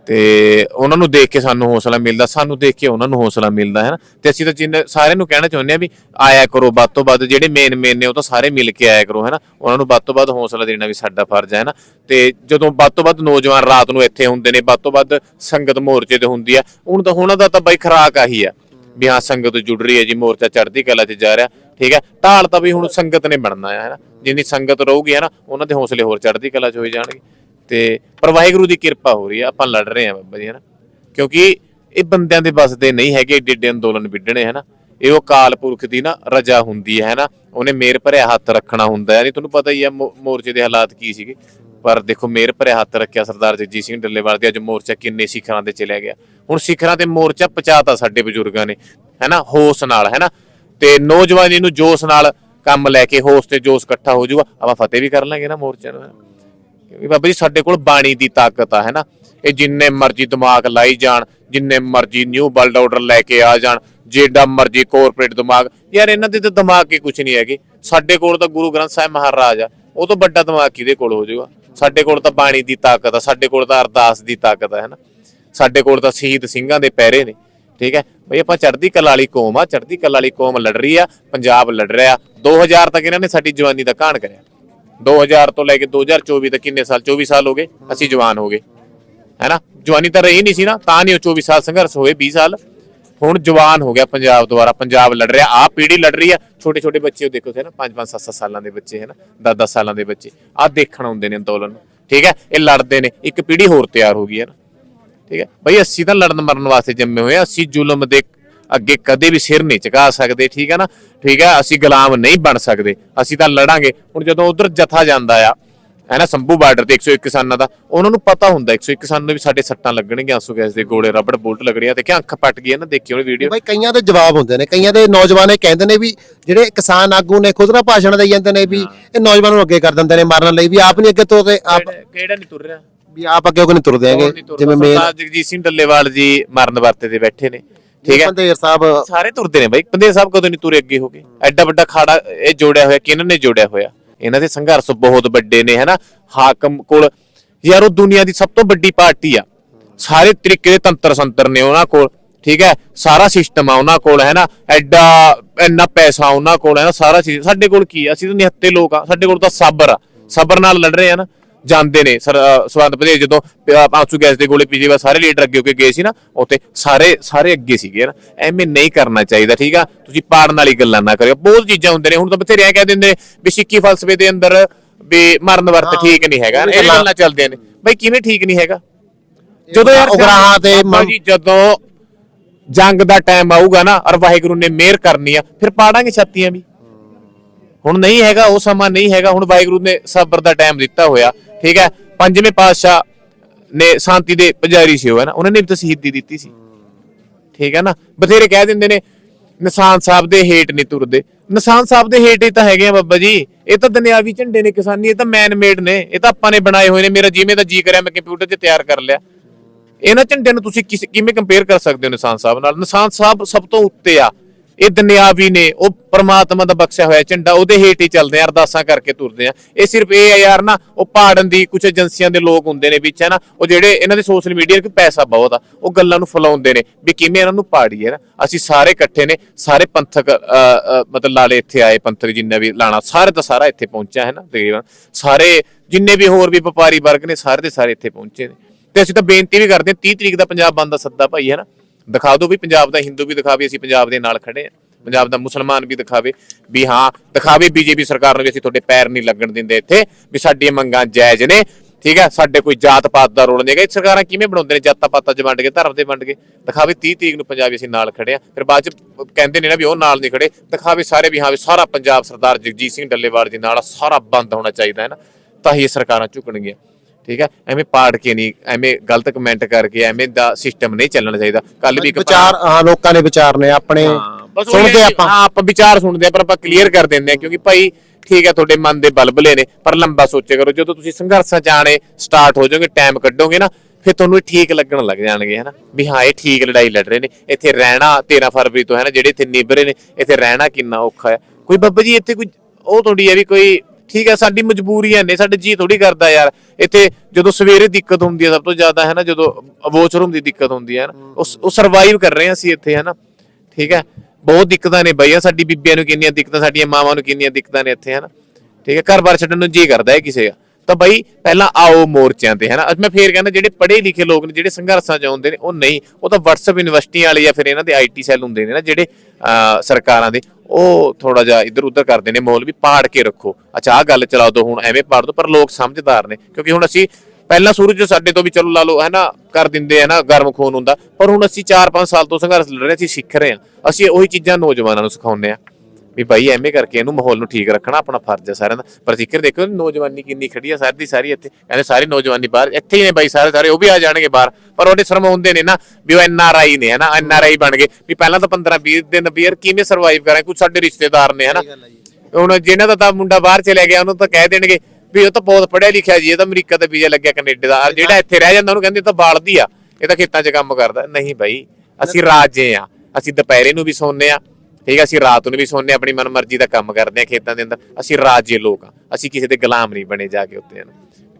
ਤੇ ਉਹਨਾਂ ਨੂੰ ਦੇਖ ਕੇ ਸਾਨੂੰ ਹੌਸਲਾ ਮਿਲਦਾ, ਸਾਨੂੰ ਦੇਖ ਕੇ ਉਹਨਾਂ ਨੂੰ ਹੌਸਲਾ ਮਿਲਦਾ, ਹੈ ਨਾ? ਤੇ ਅਸੀਂ ਤਾਂ ਜਿੰਨੇ ਸਾਰਿਆਂ ਨੂੰ ਕਹਿਣਾ ਚਾਹੁੰਦੇ ਆ ਵੀ ਆਇਆ ਕਰੋ, ਵੱਧ ਤੋਂ ਵੱਧ ਜਿਹੜੇ ਮੇਨ ਮੇਨ ਨੇ ਉਹ ਤਾਂ ਸਾਰੇ ਮਿਲ ਕੇ ਆਇਆ ਕਰੋ, ਹੈ ਨਾ? ਉਹਨਾਂ ਨੂੰ ਵੱਧ ਤੋਂ ਵੱਧ ਹੌਸਲਾ ਦੇਣਾ ਵੀ ਸਾਡਾ ਫਰਜ਼ ਹੈ ਨਾ? ਤੇ ਜਦੋਂ ਵੱਧ ਤੋਂ ਵੱਧ ਨੌਜਵਾਨ ਰਾਤ ਨੂੰ ਇੱਥੇ ਹੁੰਦੇ ਨੇ, ਵੱਧ ਤੋਂ ਵੱਧ ਸੰਗਤ ਮੋਰਚੇ ਤੇ ਹੁੰਦੀ ਆ, ਹੁਣ ਤਾਂ ਉਹਨਾਂ ਦਾ ਤਾਂ ਬਾਈ ਖਰਾਕ ਆਹੀ ਆ ਵੀ ਹਾਂ, ਸੰਗਤ ਜੁੜ ਰਹੀ ਹੈ ਜੀ, ਮੋਰਚਾ ਚੜ੍ਹਦੀ ਕਲਾ 'ਚ ਜਾ ਰਿਹਾ, ਠੀਕ ਹੈ? ਢਾਲ ਤਾਂ ਵੀ ਹੁਣ ਸੰਗਤ ਨੇ ਬਣਨਾ ਹੈ ਨਾ? ਜਿੰਨੀ ਸੰਗਤ ਰਹੂਗੀ, ਹੈ ਨਾ? ਉਹਨਾਂ ਦੇ ਹੌਸਲੇ ਹੋਰ ਚੜ੍ਹਦੀ ਕਲਾ 'ਚ ਹੋਈ ਜਾਣਗੇ। ਤੇ ਪਰ ਵਾਹਿਗੁਰੂ ਦੀ ਕਿਰਪਾ ਹੋ ਰਹੀ ਹੈ ਆਪਾਂ ਲੜ ਰਹੇ ਹਾਂ ਬਾਬਾ ਜੀ ਹੈ ਕਿਉਂਕਿ ਇਹ ਬੰਦਿਆਂ ਦੇ ਬਸ ਦੇ ਨਹੀਂ ਹੈਗੇ, ਏਡੇ ਅੰਦੋਲਨ ਵਿੱਢਣੇ ਹੈ ਇਹ ਉਹ ਕਾਲ ਪੁਰਖ ਦੀ ਨਾ ਰਜਾ ਹੁੰਦੀ ਹੈ ਨਾ ਉਹਨੇ ਮੇਰ ਭਰਿਆ ਹੱਥ ਰੱਖਣਾ ਹੁੰਦਾ ਹੈ। ਤੁਹਾਨੂੰ ਪਤਾ ਹੀ ਹੈ ਮੋਰਚੇ ਦੇ ਹਾਲਾਤ ਕੀ ਸੀਗੇ? ਪਰ ਦੇਖੋ, ਮੇਰ ਭਰਿਆ ਹੱਥ ਰੱਖਿਆ ਸਰਦਾਰ ਜਗਜੀਤ ਸਿੰਘ ਡੱਲੇਵਾਲ ਦੇ, ਅੱਜ ਮੋਰਚਾ ਕਿੰਨੇ ਸਿਖਰਾਂ ਤੇ ਚਲਿਆ ਗਿਆ। ਹੁਣ ਸਿਖਰਾਂ ਤੇ ਮੋਰਚਾ ਪਹੁੰਚਾਤਾ ਸਾਡੇ ਬਜ਼ੁਰਗਾਂ ਨੇ, ਹੈਨਾ? ਹੋਸ ਨਾਲ, ਹੈਨਾ? ਤੇ ਨੌਜਵਾਨੀ ਨੂੰ ਜੋਸ਼ ਨਾਲ ਕੰਮ ਲੈ ਕੇ ਹੋਸ ਤੇ ਜੋਸ਼ ਇਕੱਠਾ ਹੋ ਜਾਊਗਾ। ਆਪਾਂ ਫਤਿਹ ਵੀ ਕਰ ਲਾਂਗੇ ਨਾ ਮੋਰਚੇ ਨੂੰ ਕਿਉਂਕਿ ਬਾਬਾ ਜੀ, ਸਾਡੇ ਕੋਲ ਬਾਣੀ ਦੀ ਤਾਕਤ ਆ ਹੈਨਾ ਇਹ ਜਿੰਨੇ ਮਰਜ਼ੀ ਦਿਮਾਗ ਲਾਈ ਜਾਣ, ਜਿੰਨੇ ਮਰਜ਼ੀ ਨਿਊ ਵਰਲਡ ਆਰਡਰ ਲੈ ਕੇ ਆ ਜਾਣ, ਜਿਹੜਾ ਮਰਜ਼ੀ ਕਾਰਪੋਰੇਟ ਦਿਮਾਗ। ਯਾਰ, ਇਹਨਾਂ ਦੇ ਤਾਂ ਦਿਮਾਗ ਕੀ ਕੁਝ ਨਹੀਂ ਹੈਗੇ। ਸਾਡੇ ਕੋਲ ਤਾਂ ਗੁਰੂ ਗ੍ਰੰਥ ਸਾਹਿਬ ਮਹਾਰਾਜ ਆ। ਉਹ ਤੋਂ ਵੱਡਾ ਦਿਮਾਗ ਕਿਹਦੇ ਕੋਲ ਹੋ ਜਾਊਗਾ? ਸਾਡੇ ਕੋਲ ਤਾਂ ਬਾਣੀ ਦੀ ਤਾਕਤ ਆ, ਸਾਡੇ ਕੋਲ ਤਾਂ ਅਰਦਾਸ ਦੀ ਤਾਕਤ ਆ ਹੈਨਾ ਸਾਡੇ ਕੋਲ ਤਾਂ ਸ਼ਹੀਦ ਸਿੰਘਾਂ ਦੇ ਪੈਰੇ ਨੇ, ਠੀਕ ਹੈ? ਬਈ ਆਪਾਂ ਚੜ੍ਹਦੀ ਕਲਾ ਵਾਲੀ ਕੌਮ ਆ, ਚੜ੍ਹਦੀ ਕਲਾ ਵਾਲੀ ਕੌਮ ਲੜ ਰਹੀ ਆ, ਪੰਜਾਬ ਲੜ ਰਿਹਾ। 2000 ਤੱਕ ਇਹਨਾਂ ਨੇ ਸਾਡੀ ਜਵਾਨੀ ਦਾ ਘਾਣ ਕਰਿਆ। 2000 ਤੋਂ ਲੈ ਕੇ 2024 ਤੱਕ ਕਿੰਨੇ ਸਾਲ? 24 ਸਾਲ ਹੋ ਗਏ, ਅਸੀਂ ਜਵਾਨ ਹੋ ਗਏ। ਹੈਨਾ ਜਵਾਨੀ ਤਾਂ ਰਹੀ ਨਹੀਂ ਸੀ ਨਾ, ਤਾਂ ਨਹੀਂ ਉਹ 24 ਸਾਲ ਸੰਘਰਸ਼ ਹੋਏ 20 ਸਾਲ। ਹੁਣ ਜਵਾਨ ਹੋ ਗਿਆ ਪੰਜਾਬ ਦੁਆਰਾ, ਪੰਜਾਬ ਲੜ ਰਿਹਾ ਆ ਪੀੜ੍ਹੀ ਲੜ ਰਹੀ ਆ। ਛੋਟੇ ਛੋਟੇ ਬੱਚੇ ਉਹ ਦੇਖੋ ਤੇ ਨਾ 5 5 7 7 ਸਾਲਾਂ ਦੇ ਬੱਚੇ ਹੈ ਨਾ 10 10 ਸਾਲਾਂ ਦੇ ਬੱਚੇ। ਆ ਦੇਖਣ ਆਉਂਦੇ ਨੇ ਅੰਦੋਲਨ। ਠੀਕ ਹੈ? ਇਹ ਲੜਦੇ ਨੇ, ਇੱਕ ਪੀੜ੍ਹੀ ਹੋਰ ਤਿਆਰ ਹੋ ਗਈ ਹੈ ਨਾ। ਠੀਕ ਹੈ? ਬਈ ਅਸੀਂ ਤਾਂ ਲੜਨ ਮਰਨ ਵਾਸਤੇ ਜੰਮੇ ਹੋਏ ਆ, ਅਸੀਂ ਜ਼ੁਲਮ ਦੇ ਅੱਗੇ ਕਦੇ ਵੀ ਸਿਰ ਨਹੀਂ ਝੁਕਾ ਸਕਦੇ ਠੀਕ ਹੈ ਨਾ? ਠੀਕ ਹੈ ਅਸੀਂ ਗੁਲਾਮ ਨਹੀਂ ਬਣ ਸਕਦੇ ਅਸੀਂ ਤਾਂ ਲੜਾਂਗੇ। ਹੁਣ ਜਦੋਂ ਉਧਰ ਜਥਾ ਜਾਂਦਾ ਆ ਹੈ ਨਾ ਸੰਭੂ ਬਾਰਡਰ ਤੇ 101 ਕਿਸਾਨਾਂ ਦਾ ਉਹਨਾਂ ਨੂੰ ਪਤਾ ਹੁੰਦਾ 101 ਕਿਸਾਨ ਨੂੰ ਵੀ ਸਾਡੇ ਸੱਟਾਂ ਲੱਗਣਗੀਆਂ ਆਂਸੂ ਗੈਸ ਦੇ ਗੋਲੇ ਰਬੜ ਬੁਲਟ ਲੱਗਣੀਆਂ ਤੇ ਕਿ ਅੱਖ ਪੱਟ ਗਈ ਹੈ ਨਾ ਦੇਖਿਓ ਉਹ ਵੀਡੀਓ ਬਾਈ ਕਈਆਂ ਦੇ ਜਵਾਬ ਹੁੰਦੇ ਨੇ ਕਈਆਂ ਦੇ ਨੌਜਵਾਨ ਇਹ ਕਹਿੰਦੇ ਨੇ ਵੀ ਜਿਹੜੇ ਕਿਸਾਨ ਆਗੂ ਨੇ ਖੁਦਰਾ ਭਾਸ਼ਣ ਦੇਈ ਜਾਂਦੇ ਨੇ ਵੀ ਇਹ ਨੌਜਵਾਨਾਂ ਨੂੰ ਅੱਗੇ ਕਰ ਦਿੰਦੇ ਨੇ ਮਾਰਨ ਲਈ ਵੀ ਆਪ ਨਹੀਂ ਅੱਗੇ ਤੁਰਦੇ ਆਪ ਕਿਹੜਾ ਨਹੀਂ ਤੁਰ ਰਿਹਾ? ਵੀ ਆਪ ਅੱਗੇ ਕਿਉਂ ਨਹੀਂ ਤੁਰਦੇ ਹੈਗੇ ਜਿਵੇਂ ਮੇਨ ਸਰਦਾਰ ਜਗਜੀਤ ਸਿੰਘ ਡੱਲੇਵਾਲ ਜੀ ਮਰਨ ਵਰਤੇ ਤੇ ਬੈਠੇ ਨੇ। ਠੀਕ ਹੈ। ਪੰਦੇਰ ਸਾਹਿਬ ਸਾਰੇ ਤੁਰਦੇ ਨੇ ਬਾਈ। ਪੰਦੇ ਸਾਹਿਬ ਕਦੋਂ ਨਹੀਂ ਤੁਰੇ ਅੱਗੇ ਹੋ ਗਏ? ਐਡਾ ਵੱਡਾ ਖਾੜਾ ਇਹ ਜੋੜਿਆ ਹੋਇਆ ਕਿਹਨਾਂ ਨੇ ਜੋੜਿਆ ਹੋਇਆ? ਇਹਨਾਂ ਦੇ ਸੰਘਰਸ਼ ਬਹੁਤ ਵੱਡੇ ਨੇ ਹੈਨਾ? ਹਾਕਮ ਕੋਲ ਯਾਰ ਉਹ ਦੁਨੀਆ ਦੀ ਸਭ ਤੋਂ ਵੱਡੀ ਪਾਰਟੀ ਆ। ਸਾਰੇ ਤਰੀਕੇ ਦੇ ਤੰਤਰ ਸੰਤਰ ਨੇ ਉਹਨਾਂ ਕੋਲ ਠੀਕ ਹੈ? ਸਾਰਾ ਸਿਸਟਮ ਆ ਉਹਨਾਂ ਕੋਲ ਹੈ ਨਾ ਐਡਾ ਇੰਨਾ ਪੈਸਾ ਉਹਨਾਂ ਕੋਲ ਹੈ ਨਾ ਸਾਰਾ ਚੀਜ਼ ਸਾਡੇ ਕੋਲ ਕੀ ਆ? ਅਸੀਂ ਤਾਂ ਨਿਹੱਤੇ ਲੋਕ ਆ। ਸਾਡੇ ਕੋਲ ਤਾਂ ਸਬਰ ਆ। ਸਬਰ ਨਾਲ ਲੜ ਰਹੇ ਆ ਨਾ। ਜਾਂਦੇ ਨੇ। ਸਰ ਸਵੰਤ ਪ੍ਰਦੇਸ਼ ਜਦੋਂ ਆਂਸੂ ਗੈਸ ਦੇ ਗੋਲੇ ਪਿਛਲੀ ਵਾਰ ਸਾਰੇ ਲੀਡਰ ਅੱਗੇ ਹੋ ਕੇ ਗਏ ਸੀ ਨਾ ਉੱਥੇ ਸਾਰੇ ਸਾਰੇ ਅੱਗੇ ਸੀਗੇ ਨਾ ਐਵੇਂ ਨਹੀਂ ਕਰਨਾ ਚਾਹੀਦਾ ਠੀਕ ਆ? ਤੁਸੀਂ ਪਾੜਨ ਵਾਲੀ ਗੱਲਾਂ ਨਾ ਕਰਿਓ। ਬਹੁਤ ਚੀਜ਼ਾਂ ਹੁੰਦੇ ਨੇ। ਹੁਣ ਤਾਂ ਬਥੇਰੇ ਐ ਕਹਿ ਦਿੰਦੇ ਵੀ ਸਿੱਕੀ ਫਲਸਫੇ ਦੇ ਅੰਦਰ ਵੀ ਮਰਨ ਵਰਤ ਠੀਕ ਨਹੀਂ ਹੈਗਾ। ਇਹ ਗੱਲਾਂ ਚੱਲਦੀਆਂ ਨੇ। ਬਈ ਕਿਵੇਂ ਠੀਕ ਨਹੀਂ ਹੈਗਾ? ਜਦੋਂ ਯਾਰ ਉਗਰਾਹਾਂ ਤੇ ਜੀ ਜਦੋਂ ਜੰਗ ਦਾ ਟਾਈਮ ਆਊਗਾ ਨਾ ਔਰ ਵਾਹਿਗੁਰੂ ਨੇ ਮਿਹਰ ਕਰਨੀ ਆ ਫਿਰ ਪਾੜਾਂਗੇ ਛੱਤੀਆਂ ਵੀ। ਹੁਣ ਨਹੀਂ ਹੈਗਾ ਉਹ ਸਮਾਂ ਨਹੀਂ ਹੈਗਾ। ਹੁਣ ਵਾਹਿਗੁਰੂ ਨੇ ਸਬਰ ਦਾ ਟਾਈਮ ਦਿੱਤਾ ਹੋਇਆ। ਠੀਕ ਹੈ? ਪੰਜਵੇਂ ਪਾਤਸ਼ਾਹ ਨੇ ਸ਼ਾਂਤੀ ਦੇ ਪੁਜਾਰੀ ਸੀ ਉਹ, ਹੈ ਨਾ? ਉਹਨਾਂ ਨੇ ਵੀ ਤਾਂ ਸ਼ਹੀਦੀ ਦਿੱਤੀ ਸੀ। ਠੀਕ ਹੈ ਨਾ? ਬਥੇਰੇ ਕਹਿ ਦਿੰਦੇ ਨੇ, ਨਿਸ਼ਾਨ ਸਾਹਿਬ ਦੇ ਹੇਠ ਨਹੀਂ ਤੁਰਦੇ। ਨਿਸ਼ਾਨ ਸਾਹਿਬ ਦੇ ਹੇਠ ਹੀ ਤਾਂ ਹੈਗੇ ਆ ਬਾਬਾ ਜੀ। ਇਹ ਤਾਂ ਦੁਨਿਆਵੀ ਝੰਡੇ ਨੇ ਕਿਸਾਨੀ, ਇਹ ਤਾਂ ਮੈਨ ਮੇਡ ਨੇ। ਇਹ ਤਾਂ ਆਪਾਂ ਨੇ ਬਣਾਏ ਹੋਏ ਨੇ। ਮੇਰਾ ਜਿਵੇਂ ਦਾ ਜੀ ਕਰਿਆ, ਮੈਂ ਕੰਪਿਊਟਰ 'ਚ ਤਿਆਰ ਕਰ ਲਿਆ। ਇਹਨਾਂ ਝੰਡਿਆਂ ਨੂੰ ਤੁਸੀਂ ਕਿਵੇਂ ਕੰਪੇਅਰ ਕਰ ਸਕਦੇ ਹੋ ਨਿਸ਼ਾਨ ਸਾਹਿਬ ਨਾਲ? ਨਿਸ਼ਾਨ ਸਾਹਿਬ ਸਭ ਤੋਂ ਉੱਤੇ ਆ। ਇਹ ਦੁਨਿਆਵੀ ਨੇ ਉਹ ਪ੍ਰਮਾਤਮਾ ਦਾ ਬਖਸ਼ਿਆ ਹੋਇਆ ਝੰਡਾ ਉਹਦੇ ਹੇਠ ਹੀ ਚੱਲਦੇ ਆ ਅਰਦਾਸਾਂ ਕਰਕੇ ਤੁਰਦੇ ਆ। ਇਹ ਸਿਰਫ ਇਹ ਆ ਯਾਰ ਨਾ ਉਹ ਪਾੜਨ ਦੀ ਕੁਝ ਏਜੰਸੀਆਂ ਦੇ ਲੋਕ ਹੁੰਦੇ ਨੇ ਵਿੱਚ ਹੈ ਨਾ ਉਹ ਜਿਹੜੇ ਇਹਨਾਂ ਦੇ ਸੋਸ਼ਲ ਮੀਡੀਆ 'ਤੇ ਪੈਸਾ ਬਹੁਤ ਆ ਉਹ ਗੱਲਾਂ ਨੂੰ ਫੈਲਾਉਂਦੇ ਨੇ ਵੀ ਕਿਵੇਂ ਇਹਨਾਂ ਨੂੰ ਪਾੜੀਏ ਨਾ। ਅਸੀਂ ਸਾਰੇ ਇਕੱਠੇ ਨੇ ਸਾਰੇ ਪੰਥਕ ਅ, ਅ, ਮਤਲਬ ਲਾਲੇ ਇੱਥੇ ਆਏ ਪੰਥਕ ਜਿੰਨਾ ਵੀ ਲਾਣਾ ਸਾਰੇ ਦਾ ਸਾਰਾ ਇੱਥੇ ਪਹੁੰਚਿਆ ਹੈ ਨਾ ਤਕਰੀਬਨ। ਸਾਰੇ ਜਿੰਨੇ ਵੀ ਹੋਰ ਵੀ ਵਪਾਰੀ ਵਰਗ ਨੇ ਸਾਰੇ ਦੇ ਸਾਰੇ ਇੱਥੇ ਪਹੁੰਚੇ ਨੇ। ਤੇ ਅਸੀਂ ਤਾਂ ਬੇਨਤੀ ਵੀ ਕਰਦੇ ਹਾਂ 30 ਤਰੀਕ ਦਾ ਪੰਜਾਬ ਬੰਦ ਦਾ ਸੱਦਾ ਭਾਈ ਹੈ ਨਾ ਦਿਖਾ ਦਿਓ ਵੀ ਪੰਜਾਬ ਦਾ ਹਿੰਦੂ ਵੀ ਦਿਖਾਵੇ, ਅਸੀਂ ਪੰਜਾਬ ਦੇ ਨਾਲ ਖੜੇ ਆ ਪੰਜਾਬ ਦਾ ਮੁਸਲਮਾਨ ਵੀ ਦਿਖਾਵੇ ਵੀ ਹਾਂ, ਦਿਖਾਵੇ ਬੀਜੇਪੀ ਸਰਕਾਰ ਨੂੰ ਵੀ ਅਸੀਂ ਤੁਹਾਡੇ ਪੈਰ ਨਹੀਂ ਲੱਗਣ ਦਿੰਦੇ ਇੱਥੇ, ਵੀ ਸਾਡੀਆਂ ਮੰਗਾਂ ਜਾਇਜ਼ ਨੇ। ਠੀਕ ਹੈ, ਸਾਡੇ ਕੋਈ ਜਾਤ ਪਾਤ ਦਾ ਰੋਲ ਨਹੀਂ ਹੈਗਾ। ਇਹ ਸਰਕਾਰਾਂ ਕਿਵੇਂ ਬਣਾਉਂਦੇ ਨੇ? ਜਾਤਾਂ ਪਾਤਾਂ 'ਚ ਵੰਡ ਕੇ, ਧਰਮ ਦੇ ਵੰਡ ਕੇ। ਦਿਖਾਵੇ 30 ਤਰੀਕ ਨੂੰ ਪੰਜਾਬੀ ਅਸੀਂ ਨਾਲ ਖੜੇ ਆ ਫਿਰ ਬਾਅਦ 'ਚ ਕਹਿੰਦੇ ਨੇ ਨਾ ਵੀ ਉਹ ਨਾਲ ਨਹੀਂ ਖੜੇ। ਦਿਖਾਵੇ ਸਾਰੇ ਵੀ ਹਾਂ ਵੀ ਸਾਰਾ ਪੰਜਾਬ ਸਰਦਾਰ ਜਗਜੀਤ ਸਿੰਘ ਡੱਲੇਵਾਲ ਜੀ ਨਾਲ ਸਾਰਾ ਬੰਦ ਹੋਣਾ ਚਾਹੀਦਾ ਹੈ ਨਾ। ਤਾਂ ਹੀ ਇਹ ਸਰਕਾਰਾਂ ਝੁਕਣਗੀਆਂ। ਠੀਕ ਹੈ? ਐਵੇਂ ਪਾੜ ਕੇ ਨਹੀਂ ਐਵੇਂ ਗਲਤ ਕਮੈਂਟ ਕਰਕੇ ਐਵੇਂ ਦਾ ਸਿਸਟਮ ਨਹੀਂ ਚੱਲਣਾ ਚਾਹੀਦਾ। ਕੱਲ ਵੀ ਇੱਕ ਵਿਚਾਰ ਹਾਂ ਲੋਕਾਂ ਦੇ ਵਿਚਾਰ ਨੇ ਆਪਣੇ ਬਸ ਸੁਣਦੇ ਆਪਾਂ। ਹਾਂ ਆਪਾਂ ਵਿਚਾਰ ਸੁਣਦੇ ਆ ਪਰ ਆਪਾਂ ਕਲੀਅਰ ਕਰ ਦਿੰਦੇ ਆ ਕਿਉਂਕਿ ਭਾਈ ਠੀਕ ਹੈ ਤੁਹਾਡੇ ਮਨ ਦੇ ਬਲਬਲੇ ਨੇ ਪਰ ਲੰਬਾ ਸੋਚਿਆ ਕਰੋ ਜਦੋਂ ਤੁਸੀਂ ਸੰਘਰਸ਼ਾਂ ਆਣੇ ਸਟਾਰਟ ਹੋ ਜਾਓਗੇ ਟਾਈਮ ਕੱਢੋਗੇ ਨਾ ਫਿਰ ਤੁਹਾਨੂੰ ਇਹ ਠੀਕ ਲੱਗਣ ਲੱਗ ਜਾਣਗੇ ਹਨਾ? ਵੀ ਹਾਂ ਇਹ ਠੀਕ ਲੜਾਈ ਲੜ ਰਹੇ ਨੇ ਇੱਥੇ ਰਹਿਣਾ 13 ਫਰਵਰੀ ਤੋਂ ਹੈ ਨਾ ਜਿਹੜੇ ਇੱਥੇ ਨਿਭਰੇ ਨੇ ਇੱਥੇ ਰਹਿਣਾ ਕਿੰਨਾ ਔਖਾ ਹੈ। ਕੋਈ ਬੱਬਾ ਜੀ ਇੱਥੇ ਕੋਈ ਉਹ ਥੋੜੀ ਹੈ ਵੀ ਕੋਈ ਠੀਕ ਹੈ ਸਾਡੀ ਮਜਬੂਰੀਆਂ ਨੇ ਸਾਡੇ ਜੀ ਥੋੜੀ ਕਰਦਾ ਯਾਰ। ਇੱਥੇ ਜਦੋਂ ਸਵੇਰੇ ਦਿੱਕਤ ਹੁੰਦੀ ਹੈ ਸਭ ਤੋਂ ਜ਼ਿਆਦਾ ਹੈ ਨਾ ਜਦੋਂ ਵੋਚਰੂਮ ਦੀ ਦਿੱਕਤ ਹੁੰਦੀ ਹੈ ਨਾ ਉਹ ਸਰਵਾਈਵ ਕਰ ਰਹੇ ਹਾਂ ਅਸੀਂ ਇੱਥੇ ਹੈ ਨਾ। ਠੀਕ ਹੈ ਬਹੁਤ ਦਿੱਕਤਾਂ ਨੇ ਬਈਆ ਸਾਡੀ ਬੀਬੀਆਂ ਨੂੰ ਕਿੰਨੀਆਂ ਦਿੱਕਤਾਂ ਸਾਡੀਆਂ ਮਾਵਾਂ ਨੂੰ ਕਿੰਨੀਆਂ ਦਿੱਕਤਾਂ ਨੇ ਇੱਥੇ ਹਨਾ ਠੀਕ ਹੈ ਘਰ-ਬਾਰ ਛੱਡਣ ਨੂੰ ਜੀ ਕਰਦਾ ਹੈ ਕਿਸੇ ਦਾ। ਤਾਂ ਬਈ ਪਹਿਲਾਂ ਆਓ ਮੋਰਚਿਆਂ ਤੇ ਹਨਾ? ਅੱਜ ਮੈਂ ਫੇਰ ਕਹਿੰਦਾ ਜਿਹੜੇ ਪੜ੍ਹੇ ਲਿਖੇ ਲੋਕ ਨੇ ਜਿਹੜੇ ਸੰਘਰਸ਼ਾਂ ਚ ਆਉਂਦੇ ਨੇ ਉਹ ਨਹੀਂ। ਉਹ ਤਾਂ WhatsApp ਯੂਨੀਵਰਸਿਟੀ ਵਾਲੇ ਜਾਂ ਫਿਰ ਇਹਨਾਂ ਦੇ ਆਈਟੀ ਸੈੱਲ ਹੁੰਦੇ ਨੇ ਨਾ ਜਿਹੜੇ ਅਹ, ਸਰਕਾਰਾਂ ਦੇ ਉਹ ਥੋੜਾ ਜਿਹਾ ਇੱਧਰ ਉੱਧਰ ਕਰਦੇ ਨੇ ਮੌਲ ਵੀ ਪਾੜ ਕੇ ਰੱਖੋ। ਅੱਛਾ ਆਹ ਗੱਲ ਚਲਾ ਦੋ ਹੁਣ ਐਵੇਂ ਪਾੜ ਦੋ ਪਰ ਲੋਕ ਸਮਝਦਾਰ ਨੇ। ਕਿਉਂਕਿ ਹੁਣ ਅਸੀਂ ਪਹਿਲਾਂ ਸੂਰਜ ਸਾਡੇ ਤੋਂ ਵੀ ਚਲੋ ਲਾ ਲਓ ਹੈ ਨਾ ਕਰ ਦਿੰਦੇ ਆ ਨਾ ਗਰਮ ਖੂਨ ਹੁੰਦਾ ਪਰ ਹੁਣ ਅਸੀਂ 4-5 ਸਾਲ ਤੋਂ ਸੰਘਰਸ਼ ਲੜ ਰਹੇ ਅਸੀਂ ਸਿੱਖ ਰਹੇ ਹਾਂ। ਅਸੀਂ ਉਹੀ ਚੀਜ਼ਾਂ ਨੌਜਵਾਨਾਂ ਨੂੰ ਸਿਖਾਉਂਦੇ ਆ ਵੀ ਭਾਈ ਐਵੇਂ ਕਰਕੇ ਇਹਨੂੰ ਮਾਹੌਲ ਨੂੰ ਠੀਕ ਰੱਖਣਾ ਆਪਣਾ ਫਰਜ਼ ਹੈ ਸਾਰਿਆਂ ਦਾ। ਪਰ ਜ਼ਿਕਰ ਦੇਖੋ ਨੌਜਵਾਨੀ ਕਿੰਨੀ ਖੜੀ ਆ ਸਾਰੀ ਦੀ ਸਾਰੀ ਇੱਥੇ। ਕਹਿੰਦੇ ਸਾਰੀ ਨੌਜਵਾਨੀ ਬਾਹਰ ਇੱਥੇ ਹੀ ਨੇ ਬਾਈ ਸਾਰੇ ਸਾਰੇ ਉਹ ਵੀ ਆ ਜਾਣਗੇ ਬਾਹਰ। ਪਰ ਉਹਦੇ ਸ਼ਰਮਾਉਂਦੇ ਨੇ ਨਾ ਵੀ ਉਹ ਐਨ ਆਰ ਆਈ ਨੇ ਹਨਾ ਐਨ ਆਰ ਆਈ ਬਣ ਗਏ। ਵੀ ਪਹਿਲਾਂ ਤਾਂ 15 20 ਦਿਨ ਵੀ ਯਾਰ ਕਿਵੇਂ ਸਰਵਾਈਵ ਕਰਾਂ ਕੁਝ ਸਾਡੇ ਰਿਸ਼ਤੇਦਾਰ ਨੇ ਹਨਾ ਹੁਣ ਜਿਹਨਾਂ ਦਾ ਤਾਂ ਮੁੰਡਾ ਬਾਹਰ ਚਲੇ ਗਿਆ ਉਹਨੂੰ ਤਾਂ ਕਹਿ ਦੇਣਗੇ ਵੀ ਉਹ ਤਾਂ ਬਹੁਤ ਪੜ੍ਹਿਆ ਲਿਖਿਆ ਜੀ ਇਹ ਤਾਂ ਅਮਰੀਕਾ ਦਾ ਵੀਜ਼ਾ ਲੱਗਿਆ ਕੈਨੇਡਾ ਦਾ। ਜਿਹੜਾ ਇੱਥੇ ਰਹਿ ਜਾਂਦਾ ਉਹਨੂੰ ਕਹਿੰਦੇ ਤਾਂ ਬਾਲਦੀ ਆ। ਇਹ ਤਾਂ ਖੇਤਾਂ 'ਚ ਕੰਮ ਕਰਦਾ। ਨਹੀਂ ਬਾਈ ਅਸੀਂ ਰਾਜੇ ਆ। ਅਸੀਂ ਦੁਪਹਿਰੇ ਨੂੰ ਵੀ ਸੌਂਦੇ ਆ। ਠੀਕ ਆ, ਅਸੀਂ ਰਾਤ ਨੂੰ ਵੀ ਸੌਂਦੇ ਆ ਆਪਣੀ ਮਨਮਰਜ਼ੀ ਦਾ ਕੰਮ ਕਰਦੇ ਆ ਖੇਤਾਂ ਦੇ ਅੰਦਰ। ਅਸੀਂ ਰਾਜੇ ਲੋਕ ਆ, ਅਸੀਂ ਕਿਸੇ ਦੇ ਗੁਲਾਮ ਨਹੀਂ ਬਣੇ ਜਾ ਕੇ ਉੱਤੇ ਹਨ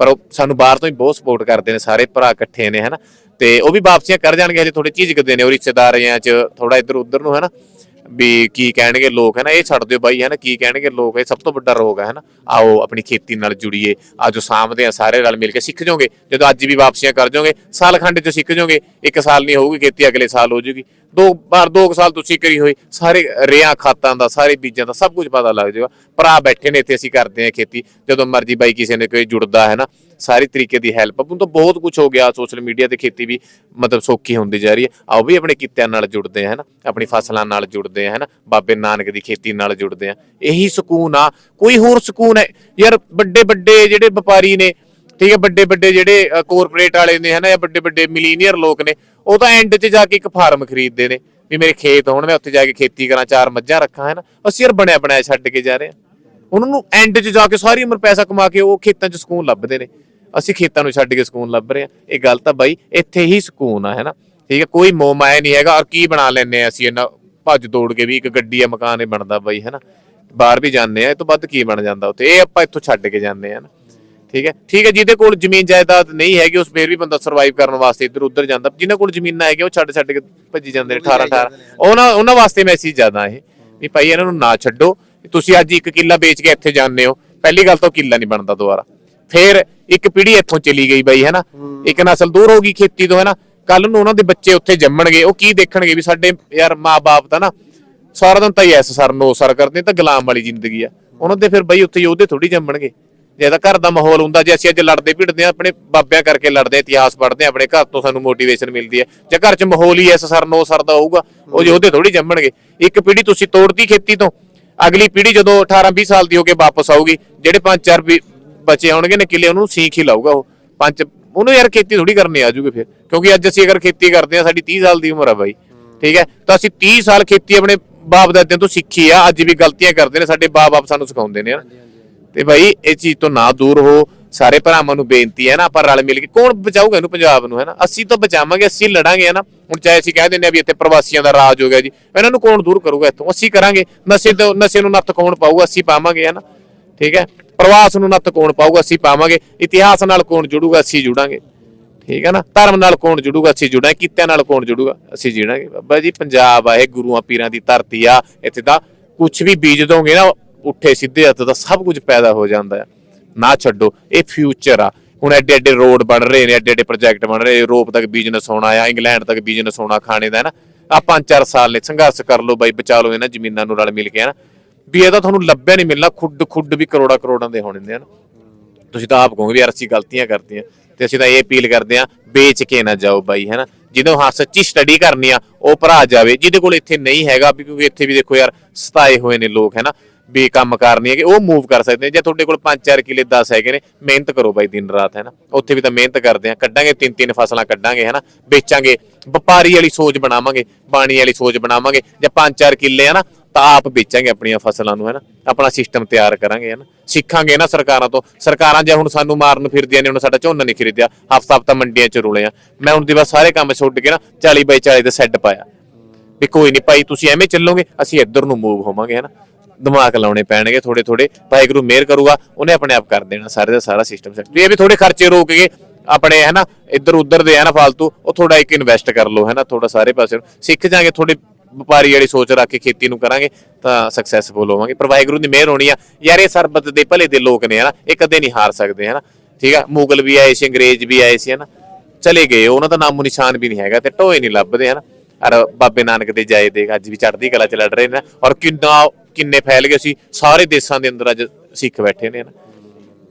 ਪਰ ਉਹ ਸਾਨੂੰ ਬਾਹਰ ਤੋਂ ਹੀ ਬਹੁਤ ਸਪੋਰਟ ਕਰਦੇ ਨੇ, ਸਾਰੇ ਭਰਾ ਇਕੱਠੇ ਨੇ ਹਨਾ ਤੇ ਉਹ ਵੀ ਵਾਪਸੀਆਂ ਕਰ ਜਾਣਗੇ, ਹਜੇ ਥੋੜੇ ਝਿਜਕਦੇ ਨੇ, ਉਹ ਰਿਸ਼ਤੇਦਾਰੀਆਂ 'ਚ ਥੋੜਾ ਇੱਧਰ ਉੱਧਰ ਨੂੰ? ਹਨਾ ਵੀ ਕੀ ਕਹਿਣਗੇ ਲੋਕ, ਹੈ ਨਾ? ਇਹ ਛੱਡ ਦਿਓ ਬਾਈ, ਹੈ ਨਾ? ਕੀ ਕਹਿਣਗੇ ਲੋਕ? ਇਹ ਸਭ ਤੋਂ ਵੱਡਾ ਰੋਗ ਹੈ ਨਾ? ਆਓ, ਆਪਣੀ ਖੇਤੀ ਨਾਲ ਜੁੜੀਏ। ਆਜੋ ਸਾਂਭਦੇ ਆ, ਸਾਰੇ ਰਲ ਮਿਲ ਕੇ ਸਿੱਖ ਜਾਓਗੇ। ਜਦੋਂ ਅੱਜ ਵੀ ਵਾਪਸੀਆਂ ਕਰ ਜਾਓਗੇ ਸਾਲ ਖੰਡ ਚ ਸਿੱਖ ਜਾਓਗੇ। ਇੱਕ ਸਾਲ ਨਹੀਂ ਹੋਊਗੀ, ਖੇਤੀ ਅਗਲੇ ਸਾਲ ਹੋ ਜੂਗੀ। ਦੋ ਬਾਰ ਦੋ ਕੁ ਸਾਲ ਤੁਸੀਂ ਕਰੀ ਹੋਈ ਸਾਰੇ ਰਿਆਂ ਖਾਤਾਂ ਦਾ, ਸਾਰੇ ਬੀਜਾਂ ਦਾ ਸਭ ਕੁਝ ਪਤਾ ਲੱਗ ਜਾਊਗਾ ਭਰਾ ਬੈਠੇ ਨੇ ਇੱਥੇ, ਅਸੀਂ ਕਰਦੇ ਆ ਖੇਤੀ। ਜਦੋਂ ਮਰਜ਼ੀ ਬਾਈ ਕਿਸੇ ਨੇ ਕੋਈ ਜੁੜਦਾ, ਹੈ ਨਾ? ਸਾਰੀ ਤਰੀਕੇ ਦੀ ਹੈਲਪ ਹੁਣ ਤਾਂ ਬਹੁਤ ਕੁਝ ਹੋ ਗਿਆ ਸੋਸ਼ਲ ਮੀਡੀਆ ਤੇ ਖੇਤੀ ਵੀ ਮਤਲਬ ਸੌਖੀ ਹੁੰਦੀ ਜਾ ਰਹੀ ਹੈ। ਆਓ ਵੀ ਆਪਣੇ ਕਿੱਤਿਆਂ ਨਾਲ ਜੁੜਦੇ ਆ ਹਨਾ? ਆਪਣੀ ਫਸਲਾਂ ਨਾਲ ਜੁੜਦੇ ਆ ਹਨਾ? ਬਾਬੇ ਨਾਨਕ ਦੀ ਖੇਤੀ ਨਾਲ ਜੁੜਦੇ ਆ ਇਹੀ ਸਕੂਨ ਆ। ਕੋਈ ਹੋਰ ਸਕੂਨ ਹੈ? ਯਾਰ ਵੱਡੇ ਵੱਡੇ ਜਿਹੜੇ ਵਪਾਰੀ ਨੇ, ਠੀਕ ਹੈ? ਵੱਡੇ ਵੱਡੇ ਜਿਹੜੇ ਕਾਰਪੋਰੇਟ ਵਾਲੇ ਨੇ, ਹਨਾ? ਜਾਂ ਵੱਡੇ ਵੱਡੇ ਮਿਲੀਨੀਅਰ ਲੋਕ ਨੇ, ਉਹ ਤਾਂ ਐਂਡ 'ਚ ਜਾ ਕੇ ਇੱਕ ਫਾਰਮ ਖਰੀਦਦੇ ਨੇ। ਵੀ ਮੇਰੇ ਖੇਤ ਹੋਣ, ਮੈਂ ਉੱਥੇ ਜਾ ਕੇ ਖੇਤੀ ਕਰਾਂ, ਚਾਰ ਮੱਝਾਂ ਰੱਖਾਂ ਹੈ ਨਾ ਅਸੀਂ ਯਾਰ ਬਣਿਆ ਬਣਾਇਆ ਛੱਡ ਕੇ ਜਾ ਰਹੇ ਹਾਂ। ਉਹਨਾਂ ਨੂੰ ਐਂਡ 'ਚ ਜਾ ਕੇ ਸਾਰੀ ਉਮਰ ਪੈਸਾ ਕਮਾ ਕੇ ਉਹ ਖੇਤਾਂ 'ਚ ਸਕੂਨ ਲੱਭਦੇ ਨੇ। ਅਸੀਂ ਖੇਤਾਂ ਨੂੰ ਛੱਡ ਕੇ ਸਕੂਨ ਲੱਭ ਰਹੇ ਹਾਂ। ਇਹ ਗੱਲ ਤਾਂ ਬਾਈ ਇੱਥੇ ਹੀ ਸਕੂਨ ਆ ਹੈ ਨਾ? ਠੀਕ ਹੈ ਕੋਈ ਮੋਹ ਮਾਇਆ ਨਹੀਂ ਹੈਗਾ ਔਰ ਕੀ ਬਣਾ ਲੈਨੇ ਆ ਅਸੀਂ ਇਹਨਾਂ ਭੱਜ ਦੌੜ ਕੇ ਵੀ ਇੱਕ ਗੱਡੀ ਆ ਮਕਾਨ ਹੀ ਬਣਦਾ ਬਾਈ ਹੈ ਨਾ? ਬਾਹਰ ਵੀ ਜਾਂਦੇ ਆ ਇਹ ਤੋਂ ਵੱਧ ਕੀ ਬਣ ਜਾਂਦਾ ਉੱਥੇ? ਇਹ ਆਪਾਂ ਇੱਥੋਂ ਛੱਡ ਕੇ ਜਾਂਦੇ ਆ ਨਾ? ਠੀਕ ਹੈ ਠੀਕ ਹੈ ਜਿਹਦੇ ਕੋਲ ਜ਼ਮੀਨ ਜਾਇਦਾਦ ਨਹੀਂ ਹੈਗੀ ਉਸ ਫੇਰ ਵੀ ਬੰਦਾ ਸਰਵਾਈਵ ਕਰਨ ਵਾਸਤੇ ਇੱਧਰ ਉੱਧਰ ਜਾਂਦਾ। ਜਿਨ੍ਹਾਂ ਕੋਲ ਜ਼ਮੀਨਾਂ ਹੈਗੀਆਂ ਉਹ ਛੱਡ ਛੱਡ ਕੇ ਭੱਜੀ ਜਾਂਦੇ ਨੇ 18 18 ਉਹਨਾਂ ਉਹਨਾਂ ਵਾਸਤੇ ਮੈਸੇਜ ਜ਼ਿਆਦਾ ਇਹ ਵੀ ਭਾਈ ਇਹਨਾਂ ਨੂੰ ਨਾ ਛੱਡੋ। ਤੁਸੀਂ ਅੱਜ ਇੱਕ ਕਿੱਲਾ ਵੇਚ ਕੇ ਇੱਥੇ ਜਾਂਦੇ ਹੋ। ਪਹਿਲੀ ਗੱਲ ਤਾਂ ਕਿੱਲਾ ਨਹੀਂ ਬਣਦਾ ਦੁਬਾਰਾ। ਫੇਰ ਇੱਕ ਪੀੜ੍ਹੀ ਇੱਥੋਂ ਚਲੀ ਗਈ ਬਾਈ ਹੈਨਾ? ਇੱਕ ਨਸਲ ਦੂਰ ਹੋ ਗਈ ਖੇਤੀ ਤੋਂ ਹੈਨਾ? ਕੱਲ ਨੂੰ ਉਹਨਾਂ ਦੇ ਬੱਚੇ ਉੱਥੇ ਜੰਮਣਗੇ ਉਹ ਕੀ ਦੇਖਣਗੇ ਵੀ ਸਾਡੇ ਯਾਰ ਮਾਪੇ ਤਾਂ ਨਾ ਸਾਰਾ ਦਿਨ ਤਾਂ ਐਸ ਸਰ ਨੋ ਸਰ ਕਰਦੇ ਤਾਂ ਗੁਲਾਮ ਵਾਲੀ ਜ਼ਿੰਦਗੀ ਆ। ਉਹਨਾਂ ਦੇ ਫਿਰ ਬਈ ਉੱਥੇ ਯੋਧੇ ਥੋੜੀ ਜੰਮਣਗੇ। ਜੇ ਤਾਂ ਘਰ ਦਾ ਮਾਹੌਲ ਹੁੰਦਾ ਜੇ ਅਸੀਂ ਅੱਜ ਲੜਦੇ ਭਿੜਦੇ ਆ ਆਪਣੇ ਬਾਬਿਆਂ ਕਰਕੇ ਲੜਦੇ ਇਤਿਹਾਸ ਪੜ੍ਹਦੇ ਆ ਆਪਣੇ ਘਰ ਤੋਂ ਸਾਨੂੰ ਮੋਟੀਵੇਸ਼ਨ ਮਿਲਦੀ ਹੈ ਜੇ ਘਰ 'ਚ ਮਾਹੌਲ ਹੀ ਐਸ ਸਰ ਨੋ ਸਰ ਦਾ ਹੋਊਗਾ ਉਹ ਯੋਧੇ ਥੋੜੀ ਜੰਮਣਗੇ। ਇੱਕ ਪੀੜ੍ਹੀ ਤੁਸੀਂ ਤੋੜਤੀ ਖੇਤੀ ਤੋਂ ਅਗਲੀ ਪੀੜ੍ਹੀ ਜਦੋਂ 18 20 ਸਾਲ ਦੀ ਹੋ ਕੇ ਵਾਪਸ ਆਊਗੀ ਜਿਹੜੇ ਪੰਜ ਚਾਰ ਵੀ ਬੱਚੇ ਆਉਣਗੇ ਨੇ ਉਹਨੂੰ ਸੀਖ ਹੀ ਲਾਊਗਾ ਉਹ। ਪੰਜ, ਉਹਨੂੰ ਯਾਰ ਖੇਤੀ ਥੋੜੀ ਕਰਨੀ ਆ ਜੂਗੀ ਫਿਰ। ਕਿਉਂਕਿ ਅੱਜ ਅਸੀਂ ਅਗਰ ਖੇਤੀ ਕਰਦੇ ਆ ਸਾਡੀ 30 ਸਾਲ ਦੀ ਉਮਰ ਆ ਬਾਈ। ਠੀਕ ਹੈ? ਤਾਂ ਅਸੀਂ 30 ਸਾਲ ਖੇਤੀ ਆਪਣੇ ਬਾਪ ਦਾਦਿਆਂ ਤੋਂ ਸਿੱਖੀ ਆ। ਅੱਜ ਵੀ ਗਲਤੀਆਂ ਕਰਦੇ ਨੇ, ਸਾਡੇ ਬਾਪ-ਬਾਪ ਸਾਨੂੰ ਸਿਖਾਉਂਦੇ ਨੇ ਤੇ ਭਾਈ ਇਹ ਚੀਜ਼ ਤੋਂ ਨਾ ਦੂਰ ਹੋ। ਸਾਰੇ ਭਰਾਵਾਂ ਨੂੰ ਬੇਨਤੀ ਹੈ ਨਾ, ਆਪਾਂ ਰਲ ਮਿਲ ਕੇ, ਕੌਣ ਬਚਾਊਗਾ ਇਹਨੂੰ ਪੰਜਾਬ ਨੂੰ ਹੈ ਨਾ ਅਸੀਂ ਤਾਂ ਬਚਾਵਾਂਗੇ, ਅਸੀਂ ਲੜਾਂਗੇ ਹੈ ਨਾ ਹੁਣ ਚਾਹੇ ਅਸੀਂ ਕਹਿ ਦਿੰਦੇ ਆ ਵੀ ਇੱਥੇ ਪ੍ਰਵਾਸੀਆਂ ਦਾ ਰਾਜ ਹੋ ਗਿਆ ਜੀ, ਇਹਨਾਂ ਨੂੰ ਕੌਣ ਦੂਰ ਕਰੂਗਾ ਇੱਥੋਂ? ਅਸੀਂ ਕਰਾਂਗੇ। ਨਸ਼ੇ ਤੋਂ, ਨਸ਼ੇ ਨੂੰ ਨੱਥ ਕੌਣ ਪਾਊਗਾ? ਅਸੀਂ ਪਾਵਾਂਗੇ ਹੈ ਨਾ ਠੀਕ ਹੈ? ਪ੍ਰਵਾਸ ਨੂੰ ਨੱਥ ਕੌਣ ਪਾਊਗਾ, ਅਸੀਂ ਪਾਵਾਂਗੇ। ਇਤਿਹਾਸ ਨਾਲ ਕੌਣ ਜੁੜੂਗਾ, ਅਸੀਂ ਜੁੜਾਂਗੇ। ਠੀਕ ਹੈ ਨਾ? ਧਰਮ ਨਾਲ ਕੌਣ ਜੁੜੂਗਾ, ਅਸੀਂ ਜੁੜਾਂਗੇ। ਕਿੱਤਿਆਂ ਨਾਲ ਕੌਣ ਜੁੜੂਗਾ, ਅਸੀਂ ਜੁੜਾਂਗੇ ਬਾਬਾ ਜੀ, ਪੰਜਾਬ ਆ, ਇਹ ਗੁਰੂਆਂ ਪੀਰਾਂ ਦੀ ਧਰਤੀ ਆ। ਇੱਥੇ ਤਾਂ ਕੁਝ ਵੀ ਬੀਜ ਦੋਗੇ ਨਾ, ਉੱਠੇ ਸਿੱਧੇ ਹੱਥ ਦਾ ਸਭ ਕੁਝ ਪੈਦਾ ਹੋ ਜਾਂਦਾ ਹੈ ਨਾ ਛੱਡੋ, ਇਹ ਫਿਊਚਰ ਆ। ਹੁਣ ਐਡੇ ਐਡੇ ਰੋਡ ਬਣ ਰਹੇ ਨੇ, ਐਡੇ ਐਡੇ ਪ੍ਰੋਜੈਕਟ ਬਣ ਰਹੇ ਯੂਰਪ ਤੱਕ ਬਿਜ਼ਨਸ ਹੋਣਾ ਆ, ਇੰਗਲੈਂਡ ਤੱਕ ਬਿਜ਼ਨਸ ਹੋਣਾ, ਖਾਣੇ ਦਾ, ਹੈ ਨਾ? ਆ ਪੰਜ ਚਾਰ ਸਾਲ ਲਈ ਸੰਘਰਸ਼ ਕਰ ਲਓ ਬਾਈ, ਬਚਾ ਲਓ ਇਹਨਾਂ ਜ਼ਮੀਨਾਂ ਨੂੰ ਰਲ ਮਿਲ ਕੇ, ਹੈ ਨਾ? ਵੀ ਇਹਦਾ ਤੁਹਾਨੂੰ ਲੱਭਿਆ ਨਹੀਂ ਮਿਲਣਾ, ਖੁੱਡ ਖੁੱਡ ਵੀ ਕਰੋੜਾ ਕਰੋੜਾਂ ਦੇ ਹੋਣੇ ਨੇ ਹਨ। ਤੁਸੀਂ ਤਾਂ ਆਪ ਕਹੋਗੇ ਵੀ ਯਾਰ ਅਸੀਂ ਗਲਤੀਆਂ ਕਰਤੀਆਂ ਤੇ ਅਸੀਂ ਤਾਂ ਇਹ ਅਪੀਲ ਕਰਦੇ ਆ ਵੇਚ ਕੇ ਨਾ ਜਾਓ ਬਾਈ, ਹੈਨਾ। ਜਿਹਨੂੰ ਹਾਂ ਸੱਚੀ ਸਟੱਡੀ ਕਰਨੀ ਆ, ਉਹ ਭਰਾ ਜਾਵੇ, ਜਿਹਦੇ ਕੋਲ ਇੱਥੇ ਨਹੀਂ ਹੈਗਾ ਵੀ ਕਿਉਂਕਿ ਇੱਥੇ ਵੀ ਦੇਖੋ ਯਾਰ ਸਤਾਏ ਹੋਏ ਨੇ ਲੋਕ, ਹੈਨਾ। ਵੀ ਕੰਮ ਕਰਨੀ ਹੈ ਕਿ ਉਹ ਮੂਵ ਕਰ ਸਕਦੇ ਨੇ। ਜੇ ਤੁਹਾਡੇ ਕੋਲ 5-4 ਕਿੱਲੇ 10 ਹੈਗੇ ਨੇ, ਮਿਹਨਤ ਕਰੋ ਬਾਈ ਦਿਨ ਰਾਤ, ਹੈਨਾ। ਉੱਥੇ ਵੀ ਤਾਂ ਮਿਹਨਤ ਕਰਦੇ ਆ, ਕੱਢਾਂਗੇ ਤਿੰਨ ਤਿੰਨ ਫਸਲਾਂ ਕੱਢਾਂਗੇ, ਹੈਨਾ। ਵੇਚਾਂਗੇ, ਵਪਾਰੀ ਵਾਲੀ ਸੋਚ ਬਣਾਵਾਂਗੇ, ਬਾਣੀ ਵਾਲੀ ਸੋਚ ਬਣਾਵਾਂਗੇ, ਜਾਂ 5-4 ਕਿੱਲੇ ਆ ਨਾ ਤਾਂ ਆਪ ਵੇਚਾਂਗੇ ਆਪਣੀਆਂ ਫਸਲਾਂ ਨੂੰ ਹੈਨਾ ਆਪਣਾ ਸਿਸਟਮ ਤਿਆਰ ਕਰਾਂਗੇ ਹੈਨਾ ਸਿੱਖਾਂਗੇ ਨਾ ਸਰਕਾਰਾਂ ਤੋਂ। ਸਰਕਾਰਾਂ ਜੇ ਹੁਣ ਸਾਨੂੰ ਮਾਰਨ ਫਿਰਦੀਆਂ ਨੇ, ਹੁਣ ਸਾਡਾ ਝੋਨਾ ਨਹੀਂ ਖਰੀਦਿਆ ਹਫਤਾ ਹਫਤਾ ਮੰਡੀਆਂ 'ਚ ਰੁਲੇ ਆ। ਮੈਂ ਹੁਣ ਦੀ ਬਸ ਸਾਰੇ ਕੰਮ ਛੱਡ ਕੇ ਨਾ 40 ਬਾਈ 40 ਦੇ ਸੈੱਟ ਪਾਇਆ। ਵੀ ਕੋਈ ਨਹੀਂ ਭਾਈ, ਤੁਸੀਂ ਐਵੇਂ ਚੱਲੋਗੇ, ਅਸੀਂ ਇੱਧਰ ਨੂੰ ਮੂਵ ਹੋਵਾਂਗੇ ਹਨਾ ਦਿਮਾਗ ਲਾਉਣੇ ਪੈਣਗੇ ਥੋੜੇ ਥੋੜੇ ਵਾਹਿਗੁਰੂ ਮਿਹਰ ਕਰੂਗਾ, ਉਹਨੇ ਆਪਣੇ ਆਪ ਕਰ ਦੇਣਾ ਸਾਰੇ ਦਾ ਸਾਰਾ ਸਿਸਟਮ ਸੈੱਟ ਵੀ ਇਹ ਵੀ ਥੋੜੇ ਖਰਚੇ ਰੋਕ ਕੇ ਆਪਣੇ ਹਨਾ ਇੱਧਰ ਉੱਧਰ ਦੇ, ਹੈ ਨਾ ਫालतू ਉਹ ਥੋੜਾ ਇੱਕ ਇਨਵੈਸਟ ਕਰ ਲਓ ਹਨਾ ਥੋੜਾ ਸਾਰੇ ਪਾਸੇ ਸਿੱਖ ਜਾਾਂਗੇ ਥੋੜੇ ਵਪਾਰੀ ਵਾਲੀ ਸੋਚ ਰੱਖ ਕੇ ਖੇਤੀ ਨੂੰ ਕਰਾਂਗੇ ਤਾਂ ਸਕਸੈਸਫੁਲ ਹੋਵਾਂਗੇ। ਪਰ ਵਾਹਿਗੁਰੂ ਦੀ ਮਿਹਰ ਹੋਣੀ ਆ। ਯਾਰ ਇਹ ਸਰਬਤ ਦੇ ਭਲੇ ਦੇ ਲੋਕ ਨੇ, ਹਨਾ? ਇਹ ਕਦੇ ਨਹੀਂ ਹਾਰ ਸਕਦੇ, ਹਨਾ? ਠੀਕ ਆ? ਮੁਗਲ ਵੀ ਆਏ ਸੀ, ਅੰਗਰੇਜ਼ ਵੀ ਆਏ ਸੀ, ਹਨਾ? ਚਲੇ ਗਏ, ਉਹਨਾਂ ਦਾ ਨਾਮੋ ਨਿਸ਼ਾਨ ਵੀ ਨਹੀਂ ਹੈਗਾ ਤੇ ਟੋਏ ਨਹੀਂ ਲੱਭਦੇ, ਹਨਾ? ਅਰ ਬਾਬੇ ਨਾਨਕ ਦੇ ਜਾਏ ਦੇ ਅੱਜ ਵੀ ਚੜ੍ਹਦੀ ਕਲਾ ਚ ਲੜ ਰਹੇ ਨੇ। ਔਰ ਕਿੰਨਾ ਕਿੰਨੇ ਫੈਲ ਗਏ ਸੀ ਸਾਰੇ ਦੇਸ਼ਾਂ ਦੇ ਅੰਦਰ ਅੱਜ ਸਿੱਖ ਬੈਠੇ ਨੇ, ਹਨਾ?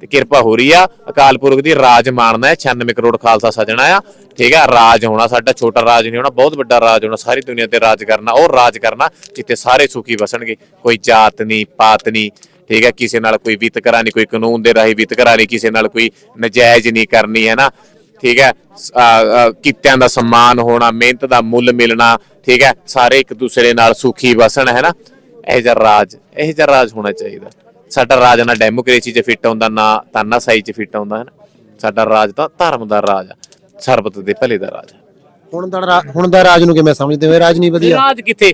ਤੇ ਕਿਰਪਾ ਹੋ ਰਹੀ ਆ। ਅਕਾਲ ਪੁਰਖ ਦੀ ਰਾਜ ਮਾਣਨਾ ਹੈ। 96 ਕਰੋੜ ਖਾਲਸਾ ਸਜਣਾ ਆ। ਠੀਕ ਹੈ ਰਾਜ ਹੋਣਾ, ਸਾਡਾ ਛੋਟਾ ਰਾਜ ਨਹੀਂ ਹੋਣਾ, ਬਹੁਤ ਵੱਡਾ ਰਾਜ ਹੋਣਾ, ਸਾਰੀ ਦੁਨੀਆ ਤੇ ਰਾਜ ਕਰਨਾ, ਉਹ ਰਾਜ ਕਰਨਾ, ਜਿੱਥੇ ਸਾਰੇ ਸੁਖੀ ਵਸਣਗੇ। ਕੋਈ ਜਾਤ ਨਹੀਂ, ਪਾਤ ਨਹੀਂ, ਠੀਕ ਹੈ ਕਿਸੇ ਨਾਲ ਕੋਈ ਵਿਤਕਰਾ ਨਹੀਂ, ਕੋਈ ਕਾਨੂੰਨ ਦੇ ਰਾਹੀਂ ਵਿਤਕਰਾ ਨਹੀਂ, ਕਿਸੇ ਨਾਲ ਕੋਈ ਨਜਾਇਜ਼ ਨਹੀਂ ਕਰਨੀ, ਹੈ ਨਾ? ਠੀਕ ਹੈ ਕਿੱਤਿਆਂ ਦਾ ਸਨਮਾਨ ਹੋਣਾ, ਮਿਹਨਤ ਦਾ ਮੁੱਲ ਮਿਲਣਾ, ਠੀਕ ਹੈ ਸਾਰੇ ਇੱਕ ਦੂਸਰੇ ਨਾਲ ਸੁਖੀ ਵਸਣ, ਹੈ ਨਾ? ਇਹ ਜਿਹਾ ਰਾਜ, ਇਹ ਜਿਹਾ ਰਾਜ ਹੋਣਾ ਚਾਹੀਦਾ। ਸਾਡਾ ਰਾਜ ਨਾ ਡੈਮੋਕ੍ਰੇਸੀ 'ਚ ਫਿੱਟ ਆਉਂਦਾ ਨਾ ਤਾਨਾਸ਼ਾਹੀ 'ਚ ਫਿੱਟ ਆਉਂਦਾ ਹੈ ਨਾ? ਸਾਡਾ ਰਾਜ ਤਾਂ ਧਰਮ ਦਾ ਰਾਜ ਆ ਸਰਬਤ ਦੇ ਭਲੇ ਦਾ ਰਾਜ ਆ। ਹੁਣ ਦਾ ਰਾ- ਹੁਣ ਦਾ ਰਾਜ ਨੂੰ ਕਿਵੇਂ ਸਮਝਦੇ ਹੋ? ਇਹ ਰਾਜ ਨਹੀਂ ਵਧੀਆ। ਰਾਜ ਕਿੱਥੇ?